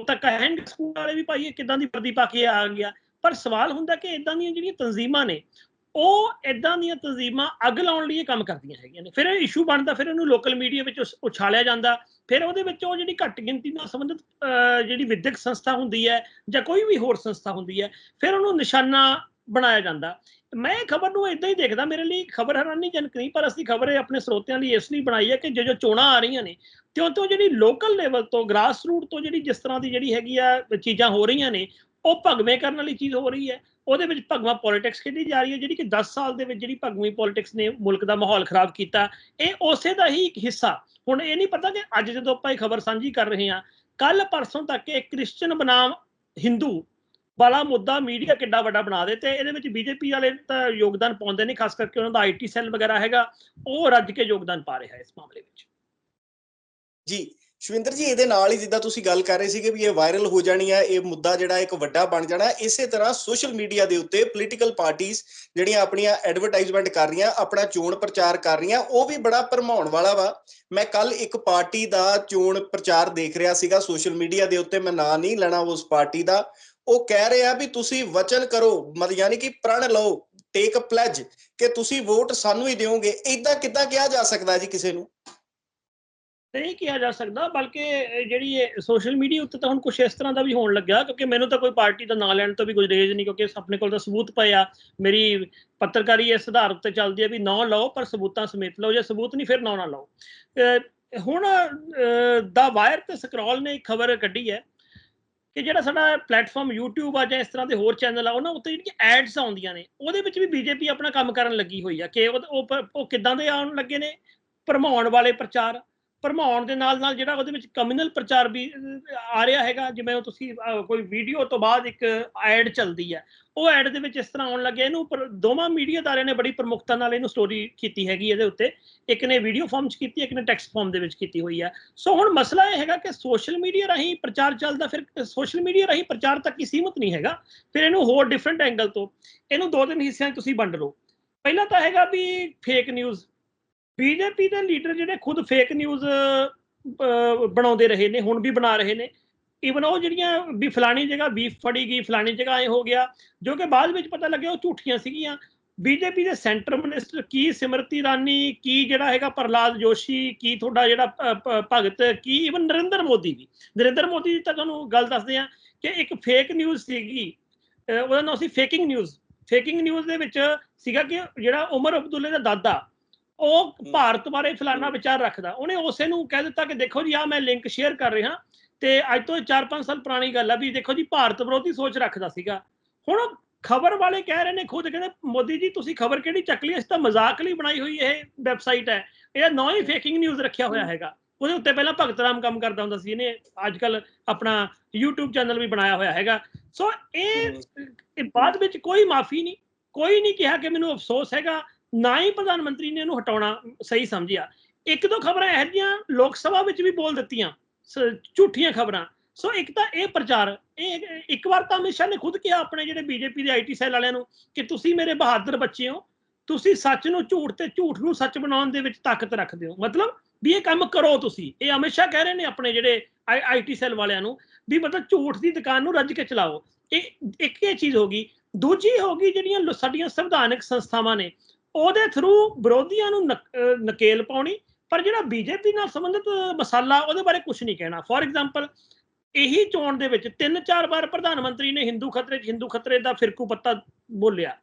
ਤਾਂ ਕਹਿਣਗੇ ਸਕੂਲ ਵਾਲੇ ਵੀ ਭਾਈ ਇਹ ਕਿਦਾਂ ਦੀ ਵਰਦੀ ਪਾ ਕੇ ਆ ਗਿਆ। ਪਰ ਸਵਾਲ ਹੁੰਦਾ ਕਿ ਇਦਾਂ ਦੀਆਂ ਜਿਹੜੀਆਂ ਤਨਜ਼ੀਮਾਂ ਨੇ, ਉਹ ਇਦਾਂ ਦੀਆਂ ਤਨਜ਼ੀਮਾਂ ਅੱਗ ਲਾਉਣ ਲਈ ਇਹ ਕੰਮ ਕਰਦੀਆਂ ਹੈਗੀਆਂ ਨੇ। ਫਿਰ ਇਹ ਇਸ਼ੂ ਬਣਦਾ, ਫਿਰ ਇਹਨੂੰ ਲੋਕਲ ਮੀਡੀਆ ਵਿੱਚ ਉਛਾਲਿਆ ਜਾਂਦਾ। ਫਿਰ ਉਹਦੇ ਵਿੱਚ ਉਹ ਜਿਹੜੀ ਘੱਟ ਗਿਣਤੀ ਨਾਲ ਸੰਬੰਧਿਤ ਜਿਹੜੀ ਵਿਦਿਅਕ ਸੰਸਥਾ ਹੁੰਦੀ ਹੈ ਜਾਂ ਕੋਈ ਵੀ ਹੋਰ ਸੰਸਥਾ ਹੁੰਦੀ ਹੈ, ਫਿਰ ਉਹਨੂੰ ਨਿਸ਼ਾਨਾ ਬਣਾਇਆ ਜਾਂਦਾ। ਮੈਂ ਖਬਰ ਨੂੰ ਇਦਾਂ ਹੀ ਦੇਖਦਾ, ਮੇਰੇ ਲਈ ਖਬਰ ਹੈਰਾਨੀਜਨਕ ਨਹੀਂ, ਪਰ ਅਸੀਂ ਖਬਰ ਆਪਣੇ ਸਰੋਤਿਆਂ ਲਈ ਇਸ ਲਈ ਬਣਾਈ ਹੈ ਕਿ ਜੋ ਜੋ ਚੋਣਾਂ ਆ ਰਹੀਆਂ ਨੇ ਤਿਉਂ ਤੋਂ ਜਿਹੜੀ ਲੋਕਲ ਲੈਵਲ ਤੋਂ ਗ੍ਰਾਸ ਰੂਟ ਤੋਂ ਜਿਹੜੀ ਜਿਸ ਤਰ੍ਹਾਂ ਦੀ ਜਿਹੜੀ ਹੈਗੀ ਆ ਚੀਜ਼ਾਂ ਹੋ ਰਹੀਆਂ ਨੇ, ਉਹ ਭਗਵੇਂ ਕਰਨ ਵਾਲੀ ਚੀਜ਼ ਹੋ ਰਹੀ ਹੈ। ਉਹਦੇ ਵਿੱਚ ਭਗਵਾ ਪੋਲਿਟਿਕਸ ਖੇਡੀ ਜਾ ਰਹੀ ਹੈ, ਜਿਹੜੀ ਕਿ 10 ਸਾਲ ਦੇ ਵਿੱਚ ਜਿਹੜੀ ਭਗਵੀਂ ਪੋਲਿਟਿਕਸ ਨੇ ਮੁਲਕ ਦਾ ਮਾਹੌਲ ਖਰਾਬ ਕੀਤਾ, ਇਹ ਉਸੇ ਦਾ ਹੀ ਇੱਕ ਹਿੱਸਾ ਹੁਣ ਇਹ ਨਹੀਂ ਪਤਾ ਕਿ ਅੱਜ ਜਦੋਂ ਆਪਾਂ ਇਹ ਖਬਰ ਸਾਂਝੀ ਕਰ ਰਹੇ ਹਾਂ ਕੱਲ ਪਰਸੋਂ ਤੱਕ ਇਹ ਕ੍ਰਿਸਚੀਅਨ ਬਨਾਮ ਹਿੰਦੂ ਵਾਲਾ ਮੁੱਦਾ ਮੀਡੀਆ ਕਿੱਡਾ ਵੱਡਾ ਬਣਾ ਦੇ ਤੇ ਇਹਦੇ ਵਿੱਚ ਬੀਜੇਪੀ ਵਾਲੇ ਤਾਂ ਯੋਗਦਾਨ ਪਾਉਂਦੇ ਨੇ, ਖਾਸ ਕਰਕੇ ਉਹਨਾਂ ਦਾ ਆਈਟੀ ਸੈੱਲ ਵਗੈਰਾ ਹੈਗਾ, ਉਹ ਰੱਜ ਕੇ ਯੋਗਦਾਨ ਪਾ ਰਿਹਾ ਇਸ ਮਾਮਲੇ ਵਿੱਚ। ਜੀ, ਸ਼ਵਿੰਦਰ ਜੀ, ਇਹਦੇ ਨਾਲ ਹੀ ਜਿੱਦਾਂ ਤੁਸੀਂ ਗੱਲ ਕਰ ਰਹੇ ਸੀਗੇ ਵੀ ਇਹ ਵਾਇਰਲ ਹੋ ਜਾਣੀ ਹੈ ਇਹ ਮੁੱਦਾ ਜਿਹੜਾ ਇੱਕ ਵੱਡਾ ਬਣ ਜਾਣਾ ਹੈ। ਇਸੇ ਤਰ੍ਹਾਂ ਸੋਸ਼ਲ ਮੀਡੀਆ ਦੇ ਉੱਤੇ ਪੋਲੀਟੀਕਲ ਪਾਰਟੀਆਂ ਜਿਹੜੀਆਂ ਆਪਣੀਆਂ ਐਡਵਰਟਾਈਜ਼ਮੈਂਟ ਕਰ ਰਹੀਆਂ, ਆਪਣਾ ਚੋਣ ਪ੍ਰਚਾਰ ਕਰ ਰਹੀਆਂ, ਉਹ ਵੀ ਬੜਾ ਭਰਮਾਉਣ ਵਾਲਾ ਵਾ। ਮੈਂ ਕੱਲ ਇੱਕ ਪਾਰਟੀ ਦਾ ਚੋਣ ਪ੍ਰਚਾਰ ਦੇਖ ਰਿਹਾ ਸੀਗਾ ਸੋਸ਼ਲ ਮੀਡੀਆ ਦੇ ਉੱਤੇ ਮੈਂ ਨਾਂ ਨਹੀਂ ਲੈਣਾ ਉਸ ਪਾਰਟੀ ਦਾ। ਉਹ ਕਹਿ ਰਿਹਾ ਵੀ ਤੁਸੀਂ ਵਚਨ ਕਰੋ, ਮਤਲਬ ਯਾਨੀ ਕਿ ਪ੍ਰਣ ਲਓ ਟੇਕ ਅ ਪਲੇਜ ਕਿ ਤੁਸੀਂ ਵੋਟ ਸਾਨੂੰ ਹੀ ਦਿਓਗੇ। ਇਦਾਂ ਕਿੱਦਾਂ ਕਿਹਾ ਜਾ ਸਕਦਾ ਜੀ ਕਿਸੇ ਨੂੰ? ਨਹੀਂ ਕਿਹਾ ਜਾ ਸਕਦਾ, ਬਲਕਿ ਜਿਹੜੀ ਸੋਸ਼ਲ ਮੀਡੀਆ ਉੱਤੇ ਤਾਂ ਹੁਣ ਕੁਝ ਇਸ ਤਰ੍ਹਾਂ ਦਾ ਵੀ ਹੋਣ ਲੱਗਿਆ, ਕਿਉਂਕਿ ਮੈਨੂੰ ਤਾਂ ਕੋਈ ਪਾਰਟੀ ਦਾ ਨਾਂ ਲੈਣ ਤੋਂ ਵੀ ਗੁਰੇਜ਼ ਨਹੀਂ, ਕਿਉਂਕਿ ਆਪਣੇ ਕੋਲ ਤਾਂ ਸਬੂਤ ਪਏ ਆ। ਮੇਰੀ ਪੱਤਰਕਾਰੀ ਇਸ ਆਧਾਰ ਉੱਤੇ ਚੱਲਦੀ ਹੈ ਵੀ ਨਾਂ ਲਓ, ਪਰ ਸਬੂਤਾਂ ਸਮੇਤ ਲਓ, ਜੇ ਸਬੂਤ ਨਹੀਂ, ਫਿਰ ਨਾਂ ਨਾ ਲਓ। ਹੁਣ ਦਾ ਵਾਇਰ ਤੇ ਸਕਰੋਲ ਨੇ ਇੱਕ ਖਬਰ ਕੱਢੀ ਹੈ ਕਿ ਜਿਹੜਾ ਸਾਡਾ ਪਲੇਟਫਾਰਮ YouTube ਆ ਜਾਂ ਇਸ ਤਰ੍ਹਾਂ ਦੇ ਹੋਰ ਚੈਨਲ ਆ, ਉਹਨਾਂ ਉੱਤੇ ਜਿਹੜੀਆਂ ਐਡਸ ਆਉਂਦੀਆਂ ਨੇ, ਉਹਦੇ ਵਿੱਚ ਵੀ ਬੀਜੇਪੀ ਆਪਣਾ ਕੰਮ ਕਰਨ ਲੱਗੀ ਹੋਈ ਆ, ਕਿ ਉਹ ਉਹ ਪ- ਉਹ ਕਿੱਦਾਂ ਦੇ ਆਉਣ ਲੱਗੇ ਨੇ? ਭਰਮਾਉਣ ਵਾਲੇ ਪ੍ਰਚਾਰ ਭਰਮਾਉਣ ਦੇ ਨਾਲ ਨਾਲ ਜਿਹੜਾ ਉਹਦੇ ਵਿੱਚ ਕਮਿਊਨਲ ਪ੍ਰਚਾਰ ਵੀ ਆ ਰਿਹਾ ਹੈਗਾ। ਜਿਵੇਂ ਉਹ ਤੁਸੀਂ ਕੋਈ ਵੀਡੀਓ ਤੋਂ ਬਾਅਦ ਇੱਕ ਐਡ ਚੱਲਦੀ ਹੈ। ਉਹ ਐਡ ਦੇ ਵਿੱਚ ਇਸ ਤਰ੍ਹਾਂ ਆਉਣ ਲੱਗਿਆ। ਇਹਨੂੰ ਪਰ, ਦੋਵਾਂ ਮੀਡੀਆ ਦਾਰਿਆਂ ਨੇ ਬੜੀ ਪ੍ਰਮੁਖਤਾ ਨਾਲ ਇਹਨੂੰ ਸਟੋਰੀ ਕੀਤੀ ਹੈਗੀ ਇਹਦੇ ਉੱਤੇ। ਇੱਕ ਨੇ ਵੀਡੀਓ ਫਾਰਮ 'ਚ ਕੀਤੀ, ਇੱਕ ਨੇ ਟੈਕਸਟ ਫਾਰਮ ਦੇ ਵਿੱਚ ਕੀਤੀ ਹੋਈ ਹੈ। ਸੋ ਹੁਣ ਮਸਲਾ ਇਹ ਹੈਗਾ ਕਿ ਸੋਸ਼ਲ ਮੀਡੀਆ ਰਾਹੀਂ ਪ੍ਰਚਾਰ ਚੱਲਦਾ, ਫਿਰ ਸੋਸ਼ਲ ਮੀਡੀਆ ਰਾਹੀਂ ਪ੍ਰਚਾਰ ਤੱਕ ਹੀ ਸੀਮਤ ਨਹੀਂ ਹੈਗਾ। ਫਿਰ ਇਹਨੂੰ ਹੋਰ ਡਿਫਰੈਂਟ ਐਂਗਲ ਤੋਂ, ਇਹਨੂੰ ਦੋ ਤਿੰਨ ਹਿੱਸਿਆਂ 'ਚ ਤੁਸੀਂ ਵੰਡ ਲਓ। ਪਹਿਲਾ ਤਾਂ ਹੈਗਾ ਵੀ ਫੇਕ ਨਿਊਜ਼ ਬੀਜੇਪੀ ਦੇ ਲੀਡਰ ਜਿਹੜੇ ਖੁਦ ਫੇਕ ਨਿਊਜ਼ ਬਣਾਉਂਦੇ ਰਹੇ ਨੇ, ਹੁਣ ਵੀ ਬਣਾ ਰਹੇ ਨੇ। ਇਵਨ ਉਹ ਜਿਹੜੀਆਂ ਵੀ ਫਲਾਣੀ ਜਗ੍ਹਾ ਬੀਫ ਫੜੀ ਗਈ, ਫਲਾਣੀ ਜਗ੍ਹਾ ਐ ਹੋ ਗਿਆ, ਜੋ ਕਿ ਬਾਅਦ ਵਿੱਚ ਪਤਾ ਲੱਗਿਆ ਉਹ ਝੂਠੀਆਂ ਸੀਗੀਆਂ। ਬੀਜੇਪੀ ਦੇ ਸੈਂਟਰ ਮਿਨਿਸਟਰ ਕੀ ਸਿਮਰਤੀ ਇਰਾਨੀ ਕੀ ਜਿਹੜਾ ਹੈਗਾ ਪ੍ਰਲਾਦ ਜੋਸ਼ੀ, ਕੀ ਤੁਹਾਡਾ ਜਿਹੜਾ ਭਗਤ, ਕੀ ਇਵਨ ਨਰਿੰਦਰ ਮੋਦੀ ਵੀ। ਨਰਿੰਦਰ ਮੋਦੀ ਦੀ ਤਾਂ ਤੁਹਾਨੂੰ ਗੱਲ ਦੱਸਦੇ ਆ ਕਿ ਇੱਕ ਫੇਕ ਨਿਊਜ਼ ਸੀਗੀ ਉਹਦਾ ਨਾਮ ਸੀ ਫੇਕਿੰਗ ਨਿਊਜ਼ ਫੇਕਿੰਗ ਨਿਊਜ਼ ਦੇ ਵਿੱਚ ਸੀਗਾ ਕਿ ਜਿਹੜਾ ਉਮਰ ਅਬਦੁੱਲੇ ਦਾ ਦਾਦਾ ਉਹ ਭਾਰਤ ਬਾਰੇ ਫਲਾਨਾ ਵਿਚਾਰ ਰੱਖਦਾ। ਉਹਨੇ ਉਸੇ ਨੂੰ ਕਹਿ ਦਿੱਤਾ ਕਿ ਦੇਖੋ ਜੀ ਆ ਮੈਂ ਲਿੰਕ ਸ਼ੇਅਰ ਕਰ ਰਿਹਾ। ਤੇ ਅੱਜ ਤੋਂ 4-5 ਸਾਲ ਪੁਰਾਣੀ ਗੱਲ ਆ ਵੀ ਦੇਖੋ ਜੀ ਭਾਰਤ ਵਿਰੋਧੀ ਸੋਚ ਰੱਖਦਾ ਸੀਗਾ। ਹੁਣ ਖਬਰ ਵਾਲੇ ਕਹਿ ਰਹੇ ਨੇ ਖੁਦ ਕਹਿੰਦੇ ਮੋਦੀ ਜੀ ਤੁਸੀਂ ਖਬਰ ਕਿਹੜੀ ਚੱਕ ਲਈ? ਇਸ ਤਾਂ ਮਜ਼ਾਕ ਲਈ ਬਣਾਈ ਹੋਈ ਇਹ ਵੈਬਸਾਈਟ ਹੈ। ਇਹ ਨਾ ਹੀ ਫੇਕਿੰਗ ਨਿਊਜ਼ ਰੱਖਿਆ ਹੋਇਆ ਹੈਗਾ। ਉਹਦੇ ਉੱਤੇ ਪਹਿਲਾਂ ਭਗਤ ਰਾਮ ਕੰਮ ਕਰਦਾ ਹੁੰਦਾ ਸੀ। ਇਹਨੇ ਅੱਜ ਕੱਲ ਆਪਣਾ YouTube ਚੈਨਲ ਵੀ ਬਣਾਇਆ ਹੋਇਆ ਹੈਗਾ। ਸੋ ਇਹ ਬਾਅਦ ਵਿੱਚ ਕੋਈ ਮਾਫੀ ਨਹੀਂ। ਕੋਈ ਨਹੀਂ ਕਿਹਾ ਕਿ ਮੈਨੂੰ ਅਫਸੋਸ ਹੈਗਾ। ਨਾ ਹੀ ਪ੍ਰਧਾਨ ਮੰਤਰੀ ਨੇ ਇਹਨੂੰ ਹਟਾਉਣਾ, ਸਹੀ ਸਮਝਿਆ। ਇੱਕ ਦੋ ਖਬਰਾਂ ਇਹੋ ਜਿਹੀਆਂ ਲੋਕ ਸਭਾ ਵਿੱਚ ਵੀ ਬੋਲ ਦਿੱਤੀਆਂ, ਸ- ਝੂਠੀਆਂ ਖਬਰਾਂ। ਸੋ ਇੱਕ ਤਾਂ ਇਹ ਪ੍ਰਚਾਰ, ਇਹ ਇੱਕ ਵਾਰ ਤਾਂ ਅਮਿਤ ਸ਼ਾਹ ਨੇ ਖੁਦ ਕਿਹਾ ਆਪਣੇ ਜਿਹੜੇ ਬੀਜੇਪੀ ਦੇ ਆਈਟੀ ਸੈੱਲ ਵਾਲਿਆਂ ਨੂੰ ਕਿ ਤੁਸੀਂ ਮੇਰੇ ਬਹਾਦਰ ਬੱਚੇ ਹੋ, ਤੁਸੀਂ ਸੱਚ ਨੂੰ ਝੂਠ ਤੇ ਝੂਠ ਨੂੰ ਸੱਚ ਬਣਾਉਣ ਦੇ ਵਿੱਚ ਤਾਕਤ ਰੱਖਦੇ ਹੋ। ਮਤਲਬ ਵੀ ਇਹ ਕੰਮ ਕਰੋ ਤੁਸੀਂ। ਇਹ ਅਮਿਤ ਸ਼ਾਹ ਕਹਿ ਰਹੇ ਨੇ ਆਪਣੇ ਜਿਹੜੇ ਆਈਟੀ ਸੈੱਲ ਵਾਲਿਆਂ ਨੂੰ ਵੀ ਮਤਲਬ ਝੂਠ ਦੀ ਦੁਕਾਨ ਨੂੰ ਰੱਜ ਕੇ ਚਲਾਓ। ਇਹ ਇੱਕ ਇਹ ਚੀਜ਼ ਹੋ ਗਈ। ਦੂਜੀ ਹੋ ਗਈ ਜਿਹੜੀਆਂ ਸਾਡੀਆਂ ਸੰਵਿਧਾਨਕ ਸੰਸਥਾਵਾਂ ਨੇ। ਉਹਦੇ ਥਰੂ ਵਿਰੋਧੀਆਂ ਨੂੰ ਨਕੇਲ ਪਾਉਣੀ ਪਰ ਜਿਹੜਾ ਬੀਜੇਪੀ ਨਾਲ ਸੰਬੰਧਿਤ ਮਸਾਲਾ ਉਹਦੇ ਬਾਰੇ ਕੁਝ ਨਹੀਂ ਕਹਿਣਾ। ਫੋਰ ਐਗਜ਼ਾਮਪਲ ਇਹੀ ਚੋਣ ਦੇ ਵਿੱਚ ਤਿੰਨ ਚਾਰ ਵਾਰ ਪ੍ਰਧਾਨ ਮੰਤਰੀ ਨੇ ਹਿੰਦੂ ਖਤਰੇ 'ਚ ਹਿੰਦੂ ਖਤਰੇ ਦਾ ਫਿਰਕੂ ਪੱਤਾ ਬੋਲਿਆ।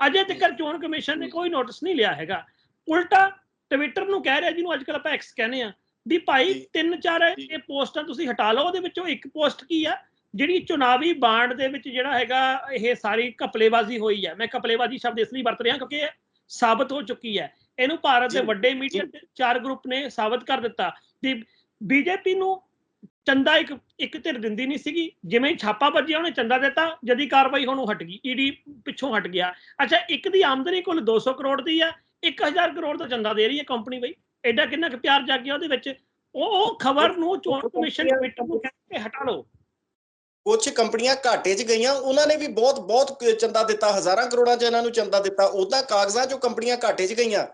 ਅਜੇ ਤੱਕ ਚੋਣ ਕਮਿਸ਼ਨ ਨੇ ਕੋਈ ਨੋਟਿਸ ਨਹੀਂ ਲਿਆ ਹੈਗਾ। ਉਲਟਾ ਟਵਿੱਟਰ ਨੂੰ ਕਹਿ ਰਿਹਾ ਜਿਹਨੂੰ ਅੱਜ ਕੱਲ ਆਪਾਂ ਐਕਸ ਕਹਿੰਦੇ ਆ ਵੀ ਭਾਈ। ਤਿੰਨ ਚਾਰ। ਇਹ ਪੋਸਟਾਂ ਤੁਸੀਂ ਹਟਾ ਲਓ ਉਹਦੇ ਵਿੱਚੋਂ ਇੱਕ ਪੋਸਟ ਕੀ ਆ? ਜਿਹੜੀ ਚੁਣਾਵੀ ਬਾਂਡ ਦੇ ਵਿੱਚ ਜਿਹੜਾ ਹੈਗਾ ਇਹ ਸਾਰੀ ਕਪਲੇਬਾਜ਼ੀ ਹੋਈ ਹੈ ਮੈਂ ਕਪਲੇਬਾਜ਼ੀ ਸ਼ਬਦ ਇਸ ਲਈ ਵਰਤ ਰਿਹਾ ਕਿਉਂਕਿ ਇਹ ਸਾਬਤ ਹੋ ਚੁੱਕੀ ਹੈ। ਇਹਨੂੰ ਭਾਰਤ ਦੇ ਵੱਡੇ ਮੀਡੀਆ ਚਾਰ ਗਰੁੱਪ ਨੇ ਸਾਬਤ ਕਰ ਦਿੱਤਾ। ਕਿ ਬੀਜੇਪੀ ਨੂੰ ਚੰਦਾ ਇੱਕ ਇੱਕ ਧਿਰ ਦਿੰਦੀ ਨਹੀਂ ਸੀਗੀ। ਜਿਵੇਂ ਹੀ ਛਾਪਾ ਵੱਜਿਆ ਉਹਨੇ ਚੰਦਾ ਦਿੱਤਾ। ਜਦੀ ਕਾਰਵਾਈ ਹੁਣ ਹਟ ਗਈ। ਈਡੀ ਪਿੱਛੋਂ ਹਟ ਗਿਆ। ਅੱਛਾ ਇੱਕ ਦੀ ਆਮਦਨੀ ਕੁੱਲ 200 ਕਰੋੜ ਦੀ ਆ। 1000 ਕਰੋੜ ਦਾ ਚੰਦਾ ਦੇ ਰਹੀ ਹੈ ਕੰਪਨੀ ਬਈ। ਐਡਾ ਕਿੰਨਾ ਕੁ ਪਿਆਰ ਜਾਗ ਗਿਆ ਉਹਦੇ ਵਿੱਚ। ਉਹ ਖਬਰ ਨੂੰ ਚੋਣ ਕਮਿਸ਼ਨ ਟਵਿੱਟਰ ਨੂੰ ਕਹਿ ਕੇ ਹਟਾ ਲਓ। ਕੁਝ ਕੰਪਨੀਆਂ ਘਾਟੇ 'ਚ ਗਈਆਂ, ਉਹਨਾਂ ਨੇ ਵੀ ਬਹੁਤ ਬਹੁਤ ਚੰਦਾ ਦਿੱਤਾ, ਹਜ਼ਾਰਾਂ ਕਰੋੜਾਂ 'ਚ ਇਹਨਾਂ ਨੂੰ ਚੰਦਾ ਦਿੱਤਾ ਉਦਾਂ ਕਾਗਜ਼ਾਂ 'ਚੋਂ ਕੰਪਨੀਆਂ ਘਾਟੇ 'ਚ ਗਈਆਂ।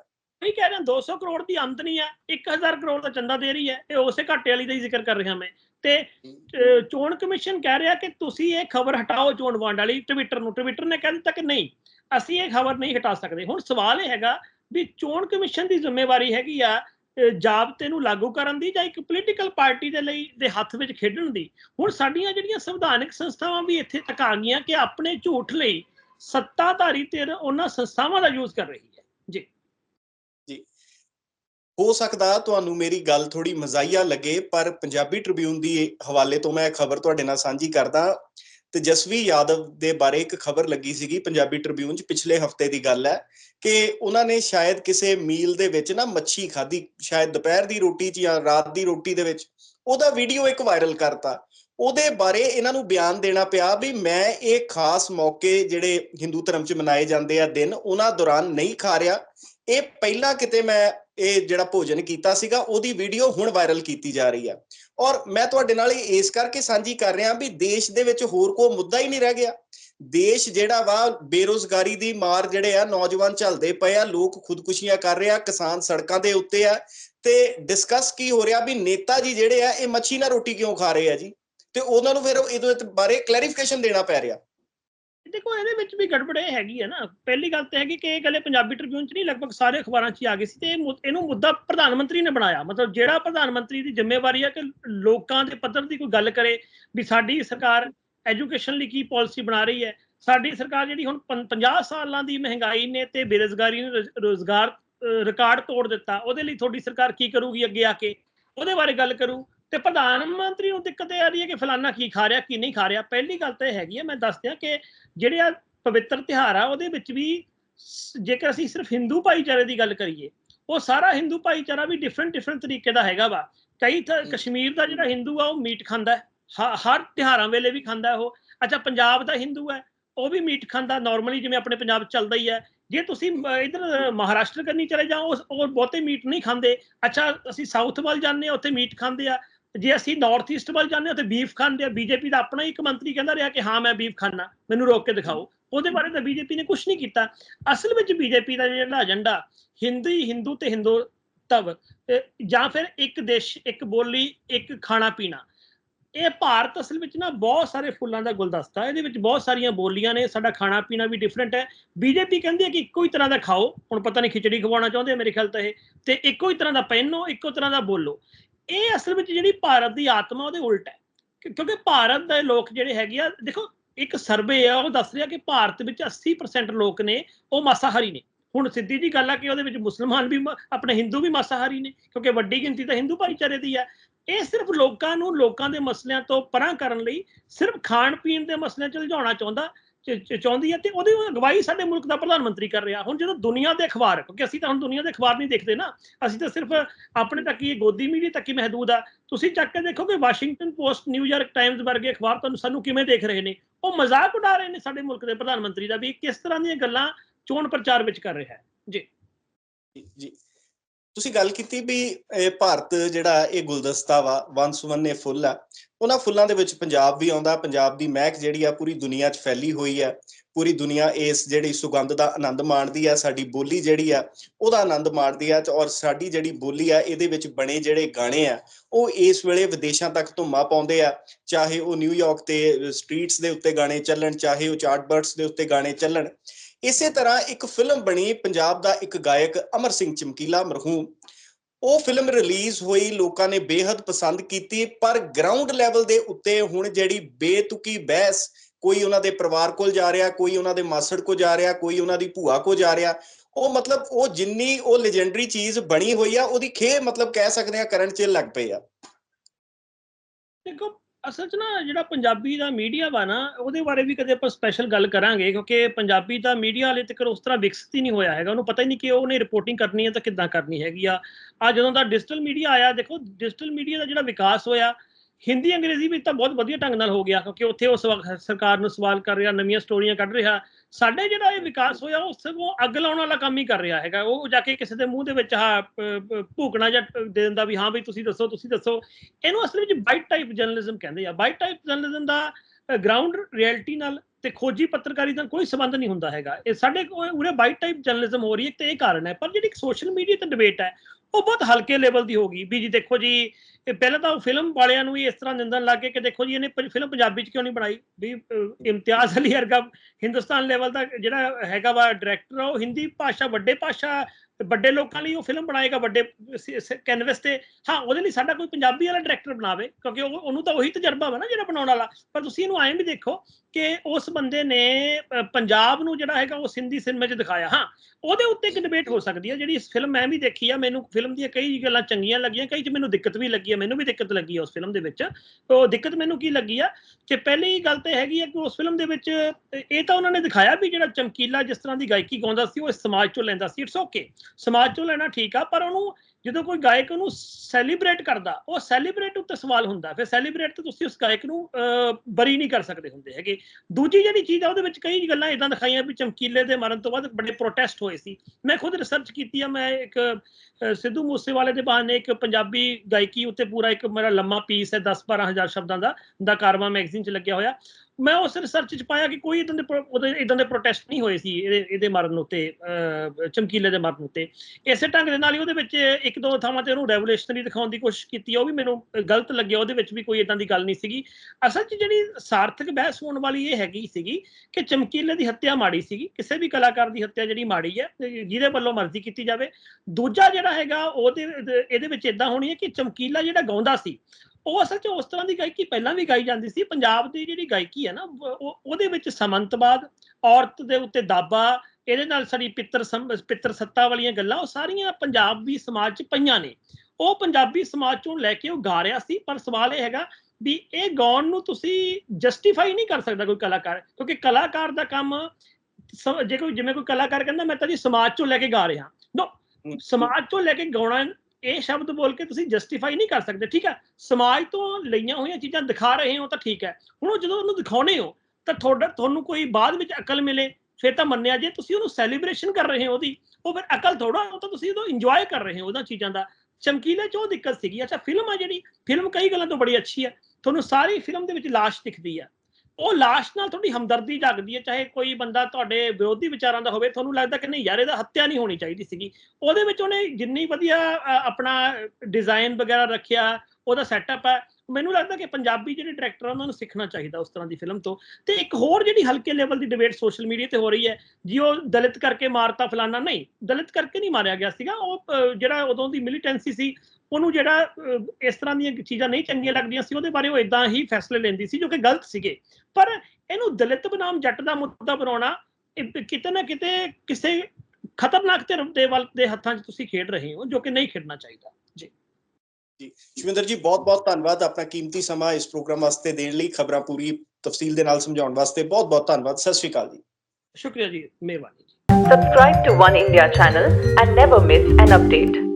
ਵਹੀ ਕਹਿ ਰਹੇ 200 ਕਰੋੜ ਦੀ ਆਮਦਨੀ ਹੈ 1000 ਕਰੋੜ ਦਾ ਚੰਦਾ ਦੇ ਰਹੀ ਹੈ, ਇਹ ਉਸੇ ਘਾਟੇ ਵਾਲੀ ਦਾ ਹੀ ਜ਼ਿਕਰ ਕਰ ਰਿਹਾ ਮੈਂ। ਤੇ ਚੋਣ ਕਮਿਸ਼ਨ ਕਹਿ ਰਿਹਾ ਕਿ ਤੁਸੀਂ ਇਹ ਖਬਰ ਹਟਾਓ ਚੋਣ ਵੰਡ ਵਾਲੀ, ਟਵਿੱਟਰ ਨੂੰ। ਟਵਿੱਟਰ ਨੇ ਕਹਿ ਦਿੱਤਾ ਕਿ ਨਹੀਂ, ਅਸੀਂ ਇਹ ਖਬਰ ਨਹੀਂ ਹਟਾ ਸਕਦੇ। ਹੁਣ ਸਵਾਲ ਇਹ ਹੈਗਾ ਵੀ ਚੋਣ ਕਮਿਸ਼ਨ ਦੀ ਜ਼ਿੰਮੇਵਾਰੀ ਹੈਗੀ ਆ ਜ਼ਾਬਤੇ ਨੂੰ ਲਾਗੂ ਕਰਨ ਦੀ ਜਾਂ ਇੱਕ ਪੋਲੀਟੀਕਲ ਪਾਰਟੀ ਦੇ ਲਈ, ਦੇ ਹੱਥ ਵਿੱਚ ਖੇਡਣ ਦੀ। ਹੁਣ ਸਾਡੀਆਂ ਜਿਹੜੀਆਂ ਸੰਵਿਧਾਨਕ ਸੰਸਥਾਵਾਂ ਵੀ ਇੱਥੇ ਤੱਕ ਆ ਗਈਆਂ ਕਿ ਆਪਣੇ ਝੂਠ ਲਈ ਸੱਤਾਧਾਰੀ ਧਿਰ ਉਹਨਾਂ ਸੰਸਥਾਵਾਂ ਦਾ ਯੂਜ਼ ਕਰ ਰਹੀ ਹੈ। ਜੀ। ਹੋ ਸਕਦਾ ਤੁਹਾਨੂੰ ਮੇਰੀ ਗੱਲ ਥੋੜੀ ਮਜ਼ਾਈਆ ਲੱਗੇ, ਪਰ ਪੰਜਾਬੀ ਟ੍ਰਿਬਿਊਨ ਦੀ ਹਵਾਲੇ ਤੋਂ ਮੈਂ ਖਬਰ ਤੁਹਾਡੇ ਨਾਲ ਸਾਂਝੀ ਕਰਦਾ ਤੇ ਜਸਵੀ ਯਾਦਵ ਦੇ ਬਾਰੇ ਇੱਕ ਖਬਰ ਲੱਗੀ ਸੀਗੀ ਪੰਜਾਬੀ ਟ੍ਰਿਬਿਊਨ 'ਚ ਪਿਛਲੇ ਹਫ਼ਤੇ ਦੀ ਗੱਲ ਹੈ ਕਿ ਉਹਨਾਂ ਨੇ ਸ਼ਾਇਦ ਕਿਸੇ ਮੀਲ ਦੇ ਵਿੱਚ ਨਾ ਮੱਛੀ ਖਾਧੀ, ਸ਼ਾਇਦ ਦੁਪਹਿਰ ਦੀ ਰੋਟੀ 'ਚ ਜਾਂ ਰਾਤ ਦੀ ਰੋਟੀ ਦੇ ਵਿੱਚ। ਉਹਦਾ ਵੀਡੀਓ ਇੱਕ ਵਾਇਰਲ ਕਰਤਾ। ਉਹਦੇ ਬਾਰੇ ਇਹਨਾਂ ਨੂੰ ਬਿਆਨ ਦੇਣਾ ਪਿਆ ਵੀ ਮੈਂ ਇਹ ਖਾਸ ਮੌਕੇ ਜਿਹੜੇ ਹਿੰਦੂ ਧਰਮ 'ਚ ਮਨਾਏ ਜਾਂਦੇ ਆ ਦਿਨ, ਉਹਨਾਂ ਦੌਰਾਨ ਨਹੀਂ ਖਾ ਰਿਹਾ। ਇਹ ਪਹਿਲਾਂ ਕਿਤੇ ਮੈਂ ਇਹ ਜਿਹੜਾ ਭੋਜਨ ਕੀਤਾ ਸੀਗਾ, ਉਹਦੀ ਵੀਡੀਓ ਹੁਣ ਵਾਇਰਲ ਕੀਤੀ ਜਾ ਰਹੀ ਆ। ਔਰ ਮੈਂ ਤੁਹਾਡੇ ਨਾਲ ਇਹ ਇਸ ਕਰਕੇ ਸਾਂਝੀ ਕਰ ਰਿਹਾ ਵੀ ਦੇਸ਼ ਦੇ ਵਿੱਚ ਹੋਰ ਕੋਈ ਮੁੱਦਾ ਹੀ ਨਹੀਂ ਰਹਿ ਗਿਆ। ਦੇਸ਼ ਜਿਹੜਾ ਵਾ, ਬੇਰੋਜ਼ਗਾਰੀ ਦੀ ਮਾਰ ਜਿਹੜੇ ਆ, ਨੌਜਵਾਨ ਝੱਲਦੇ ਪਏ ਆ, ਲੋਕ ਖੁਦਕੁਸ਼ੀਆਂ ਕਰ ਰਹੇ ਆ, ਕਿਸਾਨ ਸੜਕਾਂ ਦੇ ਉੱਤੇ ਆ। ਤੇ ਡਿਸਕਸ ਕੀ ਹੋ ਰਿਹਾ ਵੀ ਨੇਤਾ ਜੀ ਜਿਹੜੇ ਆ, ਇਹ ਮੱਛੀ ਨਾਲ ਰੋਟੀ ਕਿਉਂ ਖਾ ਰਹੇ ਆ ਜੀ? ਤੇ ਉਹਨਾਂ ਨੂੰ ਫਿਰ ਇਹਦੇ ਬਾਰੇ ਕਲੈਰੀਫਿਕੇਸ਼ਨ ਦੇਣਾ ਪੈ ਰਿਹਾ। ਦੇਖੋ, ਇਹਦੇ ਵਿੱਚ ਵੀ ਗੜਬੜ ਇਹ ਹੈਗੀ ਹੈ ਨਾ। ਪਹਿਲੀ ਗੱਲ ਤਾਂ ਹੈਗੀ ਕਿ ਇਹ ਗੱਲੇ ਪੰਜਾਬੀ ਟ੍ਰਿਬਿਊਨ ਚ ਨਹੀਂ, ਲਗਭਗ ਸਾਰੇ ਅਖਬਾਰਾਂ 'ਚ ਹੀ ਆ ਗਈ ਸੀ ਤੇ ਮੁ- ਇਹਨੂੰ ਮੁੱਦਾ ਪ੍ਰਧਾਨ ਮੰਤਰੀ ਨੇ ਬਣਾਇਆ। ਮਤਲਬ ਜਿਹੜਾ ਪ੍ਰਧਾਨ ਮੰਤਰੀ ਦੀ ਜ਼ਿੰਮੇਵਾਰੀ ਹੈ ਕਿ ਲੋਕਾਂ ਦੇ ਪੱਧਰ ਦੀ ਕੋਈ ਗੱਲ ਕਰੇ ਵੀ ਸਾਡੀ ਸਰਕਾਰ ਐਜੂਕੇਸ਼ਨ ਲਈ ਕੀ ਪਾਲਿਸੀ ਬਣਾ ਰਹੀ ਹੈ। ਸਾਡੀ ਸਰਕਾਰ ਜਿਹੜੀ ਹੁਣ ਪੰ- 50 ਸਾਲਾਂ ਦੀ ਮਹਿੰਗਾਈ ਨੇ ਤੇ ਬੇਰੁਜ਼ਗਾਰੀ ਨੇ ਰੁਜ਼- ਰੁਜ਼ਗਾਰ ਰਿਕਾਰਡ ਤੋੜ ਦਿੱਤਾ, ਉਹਦੇ ਲਈ ਤੁਹਾਡੀ ਸਰਕਾਰ ਕੀ ਕਰੂਗੀ ਅੱਗੇ ਆ ਕੇ? ਉਹਦੇ ਬਾਰੇ ਗੱਲ ਕਰੂ। ਤੇ ਪ੍ਰਧਾਨ ਮੰਤਰੀ ਨੂੰ ਦਿੱਕਤ ਇਹ ਆ ਰਹੀ ਹੈ ਕਿ ਫਲਾਨਾ ਕੀ ਖਾ ਰਿਹਾ ਕੀ ਨਹੀਂ ਖਾ ਰਿਹਾ। ਪਹਿਲੀ ਗੱਲ ਤਾਂ ਇਹ ਹੈਗੀ ਹੈ ਮੈਂ ਦੱਸ ਦਿਆਂ ਕਿ ਜਿਹੜੇ ਆ ਪਵਿੱਤਰ ਤਿਉਹਾਰ ਆ ਉਹਦੇ ਵਿੱਚ ਵੀ ਜੇਕਰ ਅਸੀਂ ਸਿਰਫ ਹਿੰਦੂ ਭਾਈਚਾਰੇ ਦੀ ਗੱਲ ਕਰੀਏ ਉਹ ਸਾਰਾ ਹਿੰਦੂ ਭਾਈਚਾਰਾ ਵੀ ਡਿਫਰੈਂਟ ਡਿਫਰੈਂਟ ਤਰੀਕੇ ਦਾ ਹੈਗਾ ਵਾ। ਕਈ ਤਾਂ ਕਸ਼ਮੀਰ ਦਾ ਜਿਹੜਾ ਹਿੰਦੂ ਆ ਉਹ ਮੀਟ ਖਾਂਦਾ ਹੈ। ਹਰ ਤਿਉਹਾਰਾਂ ਵੇਲੇ ਵੀ ਖਾਂਦਾ ਉਹ। ਅੱਛਾ ਪੰਜਾਬ ਦਾ ਹਿੰਦੂ ਹੈ ਉਹ ਵੀ ਮੀਟ ਖਾਂਦਾ ਨਾਰਮਲੀ ਜਿਵੇਂ ਆਪਣੇ ਪੰਜਾਬ ਚੱਲਦਾ ਹੀ ਹੈ। ਜੇ ਤੁਸੀਂ ਇੱਧਰ ਮਹਾਰਾਸ਼ਟਰ ਕਰਨੀ ਚਲੇ ਜਾਓ ਉਹ ਉਹ ਬਹੁਤੇ ਮੀਟ ਨਹੀਂ ਖਾਂਦੇ। ਅੱਛਾ ਅਸੀਂ ਸਾਊਥ ਵੱਲ ਜਾਂਦੇ ਆ ਉੱਥੇ ਮੀਟ ਖਾਂਦੇ ਆ। ਜੇ ਅਸੀਂ ਨਾਰਥ ਈਸਟ ਵੱਲ ਜਾਂਦੇ ਹਾਂ ਉੱਥੇ ਬੀਫ ਖਾਂਦੇ ਆ ਬੀਜੇਪੀ ਦਾ ਆਪਣਾ ਹੀ ਇੱਕ ਮੰਤਰੀ ਕਹਿੰਦਾ ਰਿਹਾ ਕਿ ਹਾਂ, ਮੈਂ ਬੀਫ ਖਾਣਾ ਮੈਨੂੰ ਰੋਕ ਕੇ ਦਿਖਾਓ। ਉਹਦੇ ਬਾਰੇ ਤਾਂ ਬੀਜੇਪੀ ਨੇ ਕੁਝ ਨਹੀਂ ਕੀਤਾ। ਅਸਲ ਵਿੱਚ ਬੀਜੇਪੀ ਦਾ ਜਿਹੜਾ ਏਜੰਡਾ ਹਿੰਦੀ, ਹਿੰਦੂ ਤੇ ਹਿੰਦੂ ਤਵ ਜਾਂ ਫਿਰ ਇੱਕ ਦੇਸ਼, ਇੱਕ ਬੋਲੀ, ਇੱਕ ਖਾਣਾ ਪੀਣਾ। ਇਹ ਭਾਰਤ ਅਸਲ ਵਿੱਚ ਨਾ ਬਹੁਤ ਸਾਰੇ ਫੁੱਲਾਂ ਦਾ ਗੁਲਦਸਤਾ ਇਹਦੇ ਵਿੱਚ ਬਹੁਤ ਸਾਰੀਆਂ ਬੋਲੀਆਂ ਨੇ, ਸਾਡਾ ਖਾਣਾ ਪੀਣਾ ਵੀ ਡਿਫਰੈਂਟ ਹੈ। ਬੀਜੇਪੀ ਕਹਿੰਦੀ ਹੈ ਕਿ ਇੱਕੋ ਹੀ ਤਰ੍ਹਾਂ ਦਾ ਖਾਓ। ਹੁਣ ਪਤਾ ਨਹੀਂ ਖਿਚੜੀ ਖਵਾਉਣਾ ਚਾਹੁੰਦੇ ਮੇਰੇ ਖਿਆਲ ਤਾਂ ਇਹ। ਤੇ ਇੱਕੋ ਹੀ ਤਰ੍ਹਾਂ ਦਾ ਪਹਿਨੋ, ਇੱਕੋ ਤਰ੍ਹਾਂ ਦਾ ਬੋਲੋ। ਇਹ ਅਸਲ ਵਿੱਚ ਜਿਹੜੀ ਭਾਰਤ ਦੀ ਆਤਮਾ, ਉਹਦੇ ਉਲਟ ਹੈ। ਕਿਉਂਕਿ ਭਾਰਤ ਦੇ ਲੋਕ ਜਿਹੜੇ ਹੈਗੇ ਆ, ਦੇਖੋ, ਇੱਕ ਸਰਵੇ ਆ, ਉਹ ਦੱਸ ਰਿਹਾ ਕਿ ਭਾਰਤ ਵਿੱਚ 80% ਲੋਕ ਨੇ, ਉਹ ਮਾਸਾਹਾਰੀ ਨੇ। ਹੁਣ ਸਿੱਧੀ ਜੀ ਗੱਲ ਆ ਕਿ ਉਹਦੇ ਵਿੱਚ ਮੁਸਲਮਾਨ ਵੀ ਮ- ਆਪਣੇ ਹਿੰਦੂ ਵੀ ਮਾਸਾਹਾਰੀ ਨੇ, ਕਿਉਂਕਿ ਵੱਡੀ ਗਿਣਤੀ ਤਾਂ ਹਿੰਦੂ ਭਾਈਚਾਰੇ ਦੀ ਆ। ਇਹ ਸਿਰਫ ਲੋਕਾਂ ਨੂੰ, ਲੋਕਾਂ ਦੇ ਮਸਲਿਆਂ ਤੋਂ ਪਰਾਂ ਕਰਨ ਲਈ, ਸਿਰਫ ਖਾਣ ਪੀਣ ਦੇ ਮਸਲਿਆਂ 'ਚ ਉਲਝਾਉਣਾ ਚਾਹੁੰਦਾ। ਚਾਹੁੰਦੀ ਹੈ ਤੇ ਉਹਦੀ ਅਗਵਾਈ ਸਾਡੇ ਮੁਲਕ ਦਾ ਪ੍ਰਧਾਨ ਮੰਤਰੀ ਕਰ ਰਿਹਾ। ਹੁਣ ਜਦੋਂ ਦੁਨੀਆ ਦੇ ਅਖਬਾਰ, ਕਿਉਂਕਿ ਅਸੀਂ ਤਾਂ ਹੁਣ ਦੁਨੀਆ ਦੇ ਅਖਬਾਰ ਨਹੀਂ ਦੇਖਦੇ ਨਾ, ਅਸੀਂ ਤਾਂ ਸਿਰਫ ਆਪਣੇ ਤੱਕ ਹੀ ਇਹ ਗੋਦੀ ਮੀਡੀਆ ਤੱਕ ਹੀ ਮਹਦੂਦ ਆ। ਤੁਸੀਂ ਚੱਕ ਕੇ ਦੇਖੋ ਕਿ ਵਾਸ਼ਿੰਗਟਨ ਪੋਸਟ ਨਿਊਯਾਰਕ ਟਾਈਮਜ਼ ਵਰਗੇ ਅਖਬਾਰ ਤੁਹਾਨੂੰ ਸਾਨੂੰ ਕਿਵੇਂ ਦੇਖ ਰਹੇ ਨੇ? ਉਹ ਮਜ਼ਾਕ ਉਡਾ ਰਹੇ ਨੇ ਸਾਡੇ ਮੁਲਕ ਦੇ ਪ੍ਰਧਾਨ ਮੰਤਰੀ ਦਾ ਵੀ ਕਿਸ ਤਰ੍ਹਾਂ ਦੀਆਂ ਗੱਲਾਂ ਚੋਣ ਪ੍ਰਚਾਰ ਵਿੱਚ ਕਰ ਰਿਹਾ ਹੈ। ਜੀ ਜੀ। ਤੁਸੀਂ ਗੱਲ ਕੀਤੀ ਵੀ ਇਹ ਭਾਰਤ ਜਿਹੜਾ ਇਹ ਗੁਲਦਸਤਾ ਵਾ ਵੰਨ ਸੁਵੰਨੇ ਫੁੱਲ ਆ, ਉਹਨਾਂ ਫੁੱਲਾਂ ਦੇ ਵਿੱਚ ਪੰਜਾਬ ਵੀ ਆਉਂਦਾ, ਪੰਜਾਬ ਦੀ ਮਹਿਕ ਜਿਹੜੀ ਆ ਪੂਰੀ ਦੁਨੀਆ 'ਚ ਫੈਲੀ ਹੋਈ ਆ। ਪੂਰੀ ਦੁਨੀਆ ਇਸ ਜਿਹੜੀ ਸੁਗੰਧ ਦਾ ਆਨੰਦ ਮਾਣਦੀ ਆ, ਸਾਡੀ ਬੋਲੀ ਜਿਹੜੀ ਆ, ਉਹਦਾ ਆਨੰਦ ਮਾਣਦੀ ਆ ਔਰ ਸਾਡੀ ਜਿਹੜੀ ਬੋਲੀ ਆ, ਇਹਦੇ ਵਿੱਚ ਬਣੇ ਜਿਹੜੇ ਗਾਣੇ ਆ, ਉਹ ਇਸ ਵੇਲੇ ਵਿਦੇਸ਼ਾਂ ਤੱਕ ਧੁੰਮਾ ਪਾਉਂਦੇ ਆ। ਚਾਹੇ ਉਹ ਨਿਊਯਾਰਕ ਤੇ ਸਟਰੀਟਸ ਦੇ ਉੱਤੇ ਗਾਣੇ ਚੱਲਣ, ਚਾਹੇ ਉਹ ਚਾਰਟ ਬਰਡਸ ਦੇ ਉੱਤੇ ਗਾਣੇ ਚੱਲਣ। ਇਸੇ ਤਰ੍ਹਾਂ ਇੱਕ ਫਿਲਮ ਬਣੀ ਪੰਜਾਬ ਦਾ ਇੱਕ ਗਾਇਕ ਅਮਰ ਸਿੰਘ ਚਮਕੀਲਾ ਮਰਹੂਮ। ਉਹ ਫਿਲਮ ਰਿਲੀਜ਼ ਹੋਈ, ਲੋਕਾਂ ਨੇ ਬੇहद ਪਸੰਦ ਕੀਤੀ, ਪਰ ਗਰਾਊਂਡ ਲੈਵਲ ਦੇ ਉੱਤੇ ਹੁਣ ਜਿਹੜੀ ਬੇਤੁਕੀ ਬਹਿਸ ਕੋਈ ਉਹਨਾਂ ਦੇ ਪਰਿਵਾਰ ਕੋਲ ਜਾ ਰਿਹਾ, ਕੋਈ ਉਹਨਾਂ ਦੇ ਮਾਸੜ ਕੋਲ ਜਾ ਰਿਹਾ, ਕੋਈ ਉਹਨਾਂ ਦੀ ਭੂਆ ਕੋਲ ਜਾ ਰਿਹਾ, ਉਹ ਮਤਲਬ ਉਹ ਜਿੰਨੀ ਉਹ ਲੈਜੈਂਡਰੀ ਚੀਜ਼ ਬਣੀ ਹੋਈ ਆ, ਉਹਦੀ ਖੇ ਮਤਲਬ ਕਹਿ ਸਕਦੇ ਆ ਕਰਨ ਚ ਲੱਗ ਪਏ ਆ। ਦੇਖੋ, ਅਸਲ 'ਚ ਨਾ ਜਿਹੜਾ ਪੰਜਾਬੀ ਦਾ ਮੀਡੀਆ ਵਾ ਨਾ, ਉਹਦੇ ਬਾਰੇ ਵੀ ਕਦੇ ਆਪਾਂ ਸਪੈਸ਼ਲ ਗੱਲ ਕਰਾਂਗੇ, ਕਿਉਂਕਿ ਪੰਜਾਬੀ ਦਾ ਮੀਡੀਆ ਹਾਲੇ ਤੱਕ ਉਸ ਤਰ੍ਹਾਂ ਵਿਕਸਿਤ ਹੀ ਨਹੀਂ ਹੋਇਆ ਹੈਗਾ। ਉਹਨੂੰ ਪਤਾ ਹੀ ਨਹੀਂ ਕਿ ਉਹਨੇ ਰਿਪੋਰਟਿੰਗ ਕਰਨੀ ਹੈ ਤਾਂ ਕਿੱਦਾਂ ਕਰਨੀ ਹੈਗੀ ਆ। ਆ ਜਦੋਂ ਦਾ ਡਿਜੀਟਲ ਮੀਡੀਆ ਆਇਆ, ਦੇਖੋ ਡਿਜੀਟਲ ਮੀਡੀਆ ਦਾ ਜਿਹੜਾ ਵਿਕਾਸ ਹੋਇਆ ਹਿੰਦੀ ਅੰਗਰੇਜ਼ੀ ਵਿੱਚ ਤਾਂ ਬਹੁਤ ਵਧੀਆ ਢੰਗ ਨਾਲ ਹੋ ਗਿਆ, ਕਿਉਂਕਿ ਉੱਥੇ ਉਹ ਸਵਾ- ਸਰਕਾਰ ਨੂੰ ਸਵਾਲ ਕਰ ਰਿਹਾ, ਨਵੀਆਂ ਸਟੋਰੀਆਂ ਕੱਢ ਰਿਹਾ। ਸਾਡੇ ਜਿਹੜਾ ਇਹ ਵਿਕਾਸ ਹੋਇਆ, ਉਹ ਸਗੋਂ ਅੱਗ ਲਾਉਣ ਵਾਲਾ ਕੰਮ ਹੀ ਕਰ ਰਿਹਾ ਹੈਗਾ। ਉਹ ਜਾ ਕੇ ਕਿਸੇ ਦੇ ਮੂੰਹ ਦੇ ਵਿੱਚ ਆ ਭੂਕਣਾ ਜਾਂ ਦੇ ਦਿੰਦਾ ਵੀ, ਹਾਂ ਵੀ ਤੁਸੀਂ ਦੱਸੋ ਤੁਸੀਂ ਦੱਸੋ। ਇਹਨੂੰ ਅਸਲ ਵਿੱਚ ਬਾਈਟ ਟਾਈਪ ਜਰਨਲਿਜ਼ਮ ਕਹਿੰਦੇ ਆ। ਬਾਈਟ ਟਾਈਪ ਜਰਨਲਿਜ਼ਮ ਦਾ ਗਰਾਊਂਡ ਰਿਐਲਿਟੀ ਨਾਲ ਤੇ ਖੋਜੀ ਪੱਤਰਕਾਰੀ ਨਾਲ ਕੋਈ ਸੰਬੰਧ ਨਹੀਂ ਹੁੰਦਾ ਹੈਗਾ। ਇਹ ਸਾਡੇ ਉਰੇ ਬਾਈਟ ਟਾਈਪ ਜਰਨਲਿਜ਼ਮ ਹੋ ਰਹੀ ਹੈ ਤੇ ਇਹ ਕਾਰਨ ਹੈ। ਪਰ ਜਿਹੜੀ ਸੋਸ਼ਲ ਮੀਡੀਆ ਤੇ ਡਿਬੇਟ ਹੈ, ਉਹ ਬਹੁਤ ਹਲਕੇ ਲੈਵਲ ਦੀ ਹੋ ਗਈ। ਵੀ ਜੀ ਦੇਖੋ ਜੀ ਇਹ ਪਹਿਲਾਂ ਤਾਂ ਉਹ ਫਿਲਮ ਵਾਲਿਆਂ ਨੂੰ ਵੀ ਇਸ ਤਰ੍ਹਾਂ ਨਿੰਦਣ ਲੱਗੇ ਕਿ ਦੇਖੋ ਜੀ ਇਹਨੇ ਫਿਲਮ ਪੰਜਾਬੀ ਚ ਕਿਉਂ ਨਹੀਂ ਬਣਾਈ? ਵੀ ਅਹ, ਇਮਤਿਆਜ਼ ਅਲੀ ਵਰਗਾ ਹਿੰਦੁਸਤਾਨ ਲੈਵਲ ਦਾ ਜਿਹੜਾ ਹੈਗਾ ਵਾ ਡਾਇਰੈਕਟਰ ਆ ਉਹ ਹਿੰਦੀ ਭਾਸ਼ਾ ਵੱਡੇ ਭਾਸ਼ਾ ਵੱਡੇ ਲੋਕਾਂ ਲਈ ਉਹ ਫਿਲਮ ਬਣਾਏਗਾ, ਵੱਡੇ ਕੈਨਵਸ ਤੇ। ਹਾਂ, ਉਹਦੇ ਲਈ ਸਾਡਾ ਕੋਈ ਪੰਜਾਬੀ ਵਾਲਾ ਡਾਇਰੈਕਟਰ ਬਣਾਵੇ, ਕਿਉਂਕਿ ਉਹ, ਉਹਨੂੰ ਤਾਂ ਉਹੀ ਤਜਰਬਾ ਵਾ ਨਾ ਜਿਹੜਾ ਬਣਾਉਣ ਵਾਲਾ। ਪਰ ਤੁਸੀਂ ਇਹਨੂੰ ਐਂ ਵੀ ਦੇਖੋ ਕਿ ਉਸ ਬੰਦੇ ਨੇ ਪੰਜਾਬ ਨੂੰ ਜਿਹੜਾ ਹੈਗਾ ਉਹ ਸਿੰਧੀ ਸਿਨੇਮੇ 'ਚ ਦਿਖਾਇਆ। ਹਾਂ, ਉਹਦੇ ਉੱਤੇ ਇੱਕ ਡਿਬੇਟ ਹੋ ਸਕਦੀ ਹੈ ਜਿਹੜੀ ਇਸ ਫਿਲਮ ਮੈਂ ਵੀ ਦੇਖੀ ਆ। ਮੈਨੂੰ ਫਿਲਮ ਦੀਆਂ ਕਈ ਗੱਲਾਂ ਚੰਗੀਆਂ ਲੱਗੀਆਂ, ਕਈ 'ਚ ਮੈਨੂੰ ਦਿੱਕਤ ਵੀ ਲੱਗੀ ਆ, ਮੈਨੂੰ ਵੀ ਦਿੱਕਤ ਲੱਗੀ ਆ ਉਸ ਫਿਲਮ ਦੇ ਵਿੱਚ। ਉਹ ਦਿੱਕਤ ਮੈਨੂੰ ਕੀ ਲੱਗੀ ਆ ਕਿ ਪਹਿਲੀ ਗੱਲ ਤੇ ਹੈਗੀ ਆ ਕਿ ਉਸ ਫਿਲਮ ਦੇ ਵਿੱਚ, ਇਹ ਤਾਂ ਉਹਨਾਂ ਨੇ ਦਿਖਾਇਆ ਵੀ ਜਿਹੜਾ ਚਮਕੀਲਾ ਜਿਸ ਤਰ੍ਹਾਂ ਦੀ ਗਾਇਕੀ ਗਾਉਂਦਾ ਸੀ, ਉਹ ਇਸ ਸਮਾਜ ਚੋਂ ਲੈਂਦਾ ਸੀ। ਇਟਸ ਓਕੇ ਸਮਾਜ ਚੋਂ ਲੈਣਾ ਠੀਕ ਆ ਪਰ ਉਹਨੂੰ ਜਦੋਂ ਕੋਈ ਗਾਇਕ ਉਹਨੂੰ ਸੈਲੀਬ੍ਰੇਟ ਕਰਦਾ ਉਹ ਸੈਲੀਬ੍ਰੇਟ ਉੱਤੇ ਸਵਾਲ ਹੁੰਦਾ ਫਿਰ ਸੈਲੀਬ੍ਰੇਟ ਤੇ ਤੁਸੀਂ ਉਸ ਗਾਇਕ ਨੂੰ ਅਹ, ਬਰੀ ਨਹੀਂ ਕਰ ਸਕਦੇ ਹੁੰਦੇ ਹੈਗੇ। ਦੂਜੀ ਜਿਹੜੀ ਚੀਜ਼ ਆ ਉਹਦੇ ਵਿੱਚ ਕਈ ਗੱਲਾਂ ਇਦਾਂ ਦਿਖਾਈਆਂ ਵੀ ਚਮਕੀਲੇ ਦੇ ਮਰਨ ਤੋਂ ਬਾਅਦ ਬੜੇ ਪ੍ਰੋਟੈਸਟ ਹੋਏ ਸੀ। ਮੈਂ ਖੁਦ ਰਿਸਰਚ ਕੀਤੀ ਆ ਮੈਂ ਇੱਕ ਸਿੱਧੂ ਮੂਸੇਵਾਲੇ ਦੇ ਬਹਾਨੇ ਇੱਕ ਪੰਜਾਬੀ ਗਾਇਕੀ ਉੱਤੇ ਪੂਰਾ ਇੱਕ ਮੇਰਾ ਲੰਮਾ ਪੀਸ ਹੈ 10 12000 ਸ਼ਬਦਾਂ ਦਾ ਦਾ ਕਾਰਵਾ ਮੈਗਜ਼ੀਨ 'ਚ ਲੱਗਿਆ ਹੋਇਆ। ਮੈਂ ਉਸ ਰਿਸਰਚ 'ਚ ਪਾਇਆ ਕਿ ਕੋਈ ਇਦਾਂ ਦੇ ਪ੍ਰੋ- ਉਹਦੇ ਇਦਾਂ ਦੇ ਪ੍ਰੋਟੈਸਟ ਨਹੀਂ ਹੋਏ ਸੀ ਇਹਦੇ ਇਹਦੇ ਮਰਨ ਉੱਤੇ ਚਮਕੀਲੇ ਦੇ ਮਰਨ ਉੱਤੇ। ਇਸੇ ਢੰਗ ਦੇ ਨਾਲ ਹੀ ਉਹਦੇ ਵਿੱਚ ਇੱਕ ਦੋ ਥਾਵਾਂ ਤੇ ਉਹਨੂੰ ਰੈਵੋਲੂਸ਼ਨਰੀ ਦਿਖਾਉਣ ਦੀ ਕੋਸ਼ਿਸ਼ ਕੀਤੀ, ਉਹ ਵੀ ਮੈਨੂੰ ਗਲਤ ਲੱਗਿਆ, ਉਹਦੇ ਵਿੱਚ ਵੀ ਕੋਈ ਇਦਾਂ ਦੀ ਗੱਲ ਨਹੀਂ ਸੀਗੀ। ਅਸਲ 'ਚ ਜਿਹੜੀ ਸਾਰਥਕ ਬਹਿਸ ਹੋਣ ਵਾਲੀ ਇਹ ਹੈਗੀ ਸੀਗੀ ਕਿ ਚਮਕੀਲੇ ਦੀ ਹੱਤਿਆ ਮਾੜੀ ਸੀਗੀ, ਕਿਸੇ ਵੀ ਕਲਾਕਾਰ ਦੀ ਹੱਤਿਆ ਜਿਹੜੀ ਮਾੜੀ ਹੈ, ਜਿਹਦੇ ਵੱਲੋਂ ਮਰਜ਼ੀ ਕੀਤੀ ਜਾਵੇ। ਦੂਜਾ ਜਿਹੜਾ ਹੈਗਾ, ਉਹਦੇ, ਇਹਦੇ ਵਿੱਚ ਇਦਾਂ ਹੋਣੀ ਹੈ ਕਿ ਚਮਕੀਲਾ ਜਿਹੜਾ ਗਾਉਂਦਾ ਸੀ ਉਹ ਅਸਲ 'ਚ ਉਸ ਤਰ੍ਹਾਂ ਦੀ ਗਾਇਕੀ ਪਹਿਲਾਂ ਵੀ ਗਾਈ ਜਾਂਦੀ ਸੀ ਪੰਜਾਬ ਦੀ ਜਿਹੜੀ ਗਾਇਕੀ ਹੈ ਨਾ ਉਹ- ਉਹਦੇ ਵਿੱਚ ਸਮੰਤਵਾਦ ਔਰਤ ਦੇ ਉੱਤੇ ਦਾਬਾ ਇਹਦੇ ਨਾਲ ਸਾਡੀ ਪਿੱਤਰ ਪਿੱਤਰ ਸੱਤਾ ਵਾਲੀਆਂ ਗੱਲਾਂ ਉਹ ਸਾਰੀਆਂ ਪੰਜਾਬੀ ਸਮਾਜ 'ਚ ਪਈਆਂ ਨੇ। ਉਹ ਪੰਜਾਬੀ ਸਮਾਜ ਚੋਂ ਲੈ ਕੇ ਉਹ ਗਾ ਰਿਹਾ ਸੀ ਪਰ ਸਵਾਲ ਇਹ ਹੈਗਾ ਵੀ ਇਹ ਗਾਉਣ ਨੂੰ ਤੁਸੀਂ ਜਸਟੀਫਾਈ ਨਹੀਂ ਕਰ ਸਕਦਾ ਕੋਈ ਕਲਾਕਾਰ ਕਿਉਂਕਿ ਕਲਾਕਾਰ ਦਾ ਕੰਮ ਜੇ ਕੋਈ ਜਿਵੇਂ ਕੋਈ ਕਲਾਕਾਰ ਕਹਿੰਦਾ ਮੈਂ ਤਾਂ ਜੀ ਸਮਾਜ ਚੋਂ ਲੈ ਕੇ ਗਾ ਰਿਹਾ। ਨੋ ਸਮਾਜ ਤੋਂ ਲੈ ਕੇ ਗਾਉਣਾ ਇਹ ਸ਼ਬਦ ਬੋਲ ਕੇ ਤੁਸੀਂ ਜਸਟੀਫਾਈ ਨਹੀਂ ਕਰ ਸਕਦੇ, ਠੀਕ ਹੈ? ਸਮਾਜ ਤੋਂ ਲਈਆਂ ਹੋਈਆਂ ਚੀਜ਼ਾਂ ਦਿਖਾ ਰਹੇ ਹੋ ਤਾਂ ਠੀਕ ਹੈ। ਹੁਣ ਉਹ ਜਦੋਂ ਉਹਨੂੰ ਦਿਖਾਉਣੇ ਹੋ, ਤਾਂ ਤੁਹਾਡਾ, ਤੁਹਾਨੂੰ ਕੋਈ ਬਾਅਦ ਵਿੱਚ ਅਕਲ ਮਿਲੇ, ਫਿਰ ਤਾਂ ਮੰਨਿਆ ਜੇ ਤੁਸੀਂ ਉਹਨੂੰ ਸੈਲੀਬ੍ਰੇਸ਼ਨ ਕਰ ਰਹੇ ਹੋ ਉਹਦੀ, ਉਹ ਫਿਰ ਅਕਲ ਥੋੜਾ ਉਹ ਤਾਂ ਤੁਸੀਂ ਉਹਨੂੰ ਇੰਜੋਏ ਕਰ ਰਹੇ ਹੋ ਉਹਨਾਂ ਚੀਜ਼ਾਂ ਦਾ। ਚਮਕੀਲੇ ਚ ਉਹ ਦਿੱਕਤ ਸੀਗੀ। ਅੱਛਾ ਫਿਲਮ ਆ ਜਿਹੜੀ ਫਿਲਮ ਕਈ ਗੱਲਾਂ ਤੋਂ ਬੜੀ ਅੱਛੀ ਹੈ। ਤੁਹਾਨੂੰ ਸਾਰੀ ਫਿਲਮ ਦੇ ਵਿੱਚ ਲਾਸ਼ ਦਿਖਦੀ ਆ। ਉਹ ਲਾਸ਼ ਨਾਲ ਤੁਹਾਡੀ ਹਮਦਰਦੀ ਜਾਗਦੀ ਹੈ, ਚਾਹੇ ਕੋਈ ਬੰਦਾ ਤੁਹਾਡੇ ਵਿਰੋਧੀ ਵਿਚਾਰਾਂ ਦਾ ਹੋਵੇ, ਤੁਹਾਨੂੰ ਲੱਗਦਾ ਕਿ ਨਹੀਂ ਯਾਰ ਇਹਦਾ ਹੱਤਿਆ ਨਹੀਂ ਹੋਣੀ ਚਾਹੀਦੀ ਸੀਗੀ। ਉਹਦੇ ਵਿੱਚ ਉਹਨੇ ਜਿੰਨੀ ਵਧੀਆ ਆਪਣਾ ਡਿਜ਼ਾਈਨ ਵਗੈਰਾ ਰੱਖਿਆ, ਉਹਦਾ ਸੈਟਅਪ ਹੈ ਮੈਨੂੰ ਲੱਗਦਾ ਕਿ ਪੰਜਾਬੀ ਜਿਹੜੇ ਡਾਇਰੈਕਟਰ ਆ, ਉਹਨਾਂ ਨੂੰ ਸਿੱਖਣਾ ਚਾਹੀਦਾ ਉਸ ਤਰ੍ਹਾਂ ਦੀ ਫਿਲਮ ਤੋਂ। ਤੇ ਇੱਕ ਹੋਰ ਜਿਹੜੀ ਹਲਕੇ ਲੈਵਲ ਦੀ ਡਿਬੇਟ ਸੋਸ਼ਲ ਮੀਡੀਆ ਤੇ ਹੋ ਰਹੀ ਹੈ, ਜੀ ਉਹ ਦਲਿਤ ਕਰਕੇ ਮਾਰਤਾ ਫਲਾਨਾ, ਨਹੀਂ, ਦਲਿਤ ਕਰਕੇ ਨਹੀਂ ਮਾਰਿਆ ਗਿਆ ਸੀਗਾ। ਉਹ ਜਿਹੜਾ ਉਦੋਂ ਦੀ ਮਿਲੀਟੈਂਸੀ ਸੀ, ਉਹਨੂੰ ਜਿਹੜਾ ਇਸ ਤਰ੍ਹਾਂ ਦੀਆਂ ਚੀਜ਼ਾਂ ਨਹੀਂ ਚੰਗੀਆਂ ਲੱਗਦੀਆਂ ਸੀ, ਉਹਦੇ ਬਾਰੇ ਉਹ ਇਦਾਂ ਹੀ ਫੈਸਲੇ ਲੈਂਦੀ ਸੀ, ਜੋ ਕਿ ਗਲਤ ਸੀਗੇ। ਪਰ ਇਹਨੂੰ ਦਲਿਤ ਬਨਾਮ ਜੱਟ ਦਾ ਮੁੱਦਾ ਬਣਾਉਣਾ ਕਿਤੇ ਨਾ ਕਿਤੇ ਕਿਸੇ ਖਤਰਨਾਕ ਧਿਰ ਦੇ ਵੱਲ, ਦੇ ਹੱਥਾਂ 'ਚ ਤੁਸੀਂ ਖੇਡ ਰਹੇ ਹੋ, ਜੋ ਕਿ ਨਹੀਂ ਖੇਡਣਾ ਚਾਹੀਦਾ। ਜੀ। ਸ਼ਿਵਿੰਦਰ ਜੀ ਬਹੁਤ ਬਹੁਤ ਧੰਨਵਾਦ ਆਪਣਾ ਕੀਮਤੀ ਸਮਾਂ ਇਸ ਪ੍ਰੋਗਰਾਮ ਵਾਸਤੇ ਦੇਣ ਲਈ ਖਬਰਾਂ ਪੂਰੀ ਤਫਸੀਲ ਦੇ ਨਾਲ ਸਮਝਾਉਣ ਵਾਸਤੇ। ਬਹੁਤ ਬਹੁਤ ਧੰਨਵਾਦ। ਸਤਿ ਸ਼੍ਰੀ ਅਕਾਲ ਜੀ। ਸ਼ੁਕਰੀਆ ਜੀ ਮਿਹਰਬਾਨੀ ਜੀ। Subscribe to One India channel and never miss an update.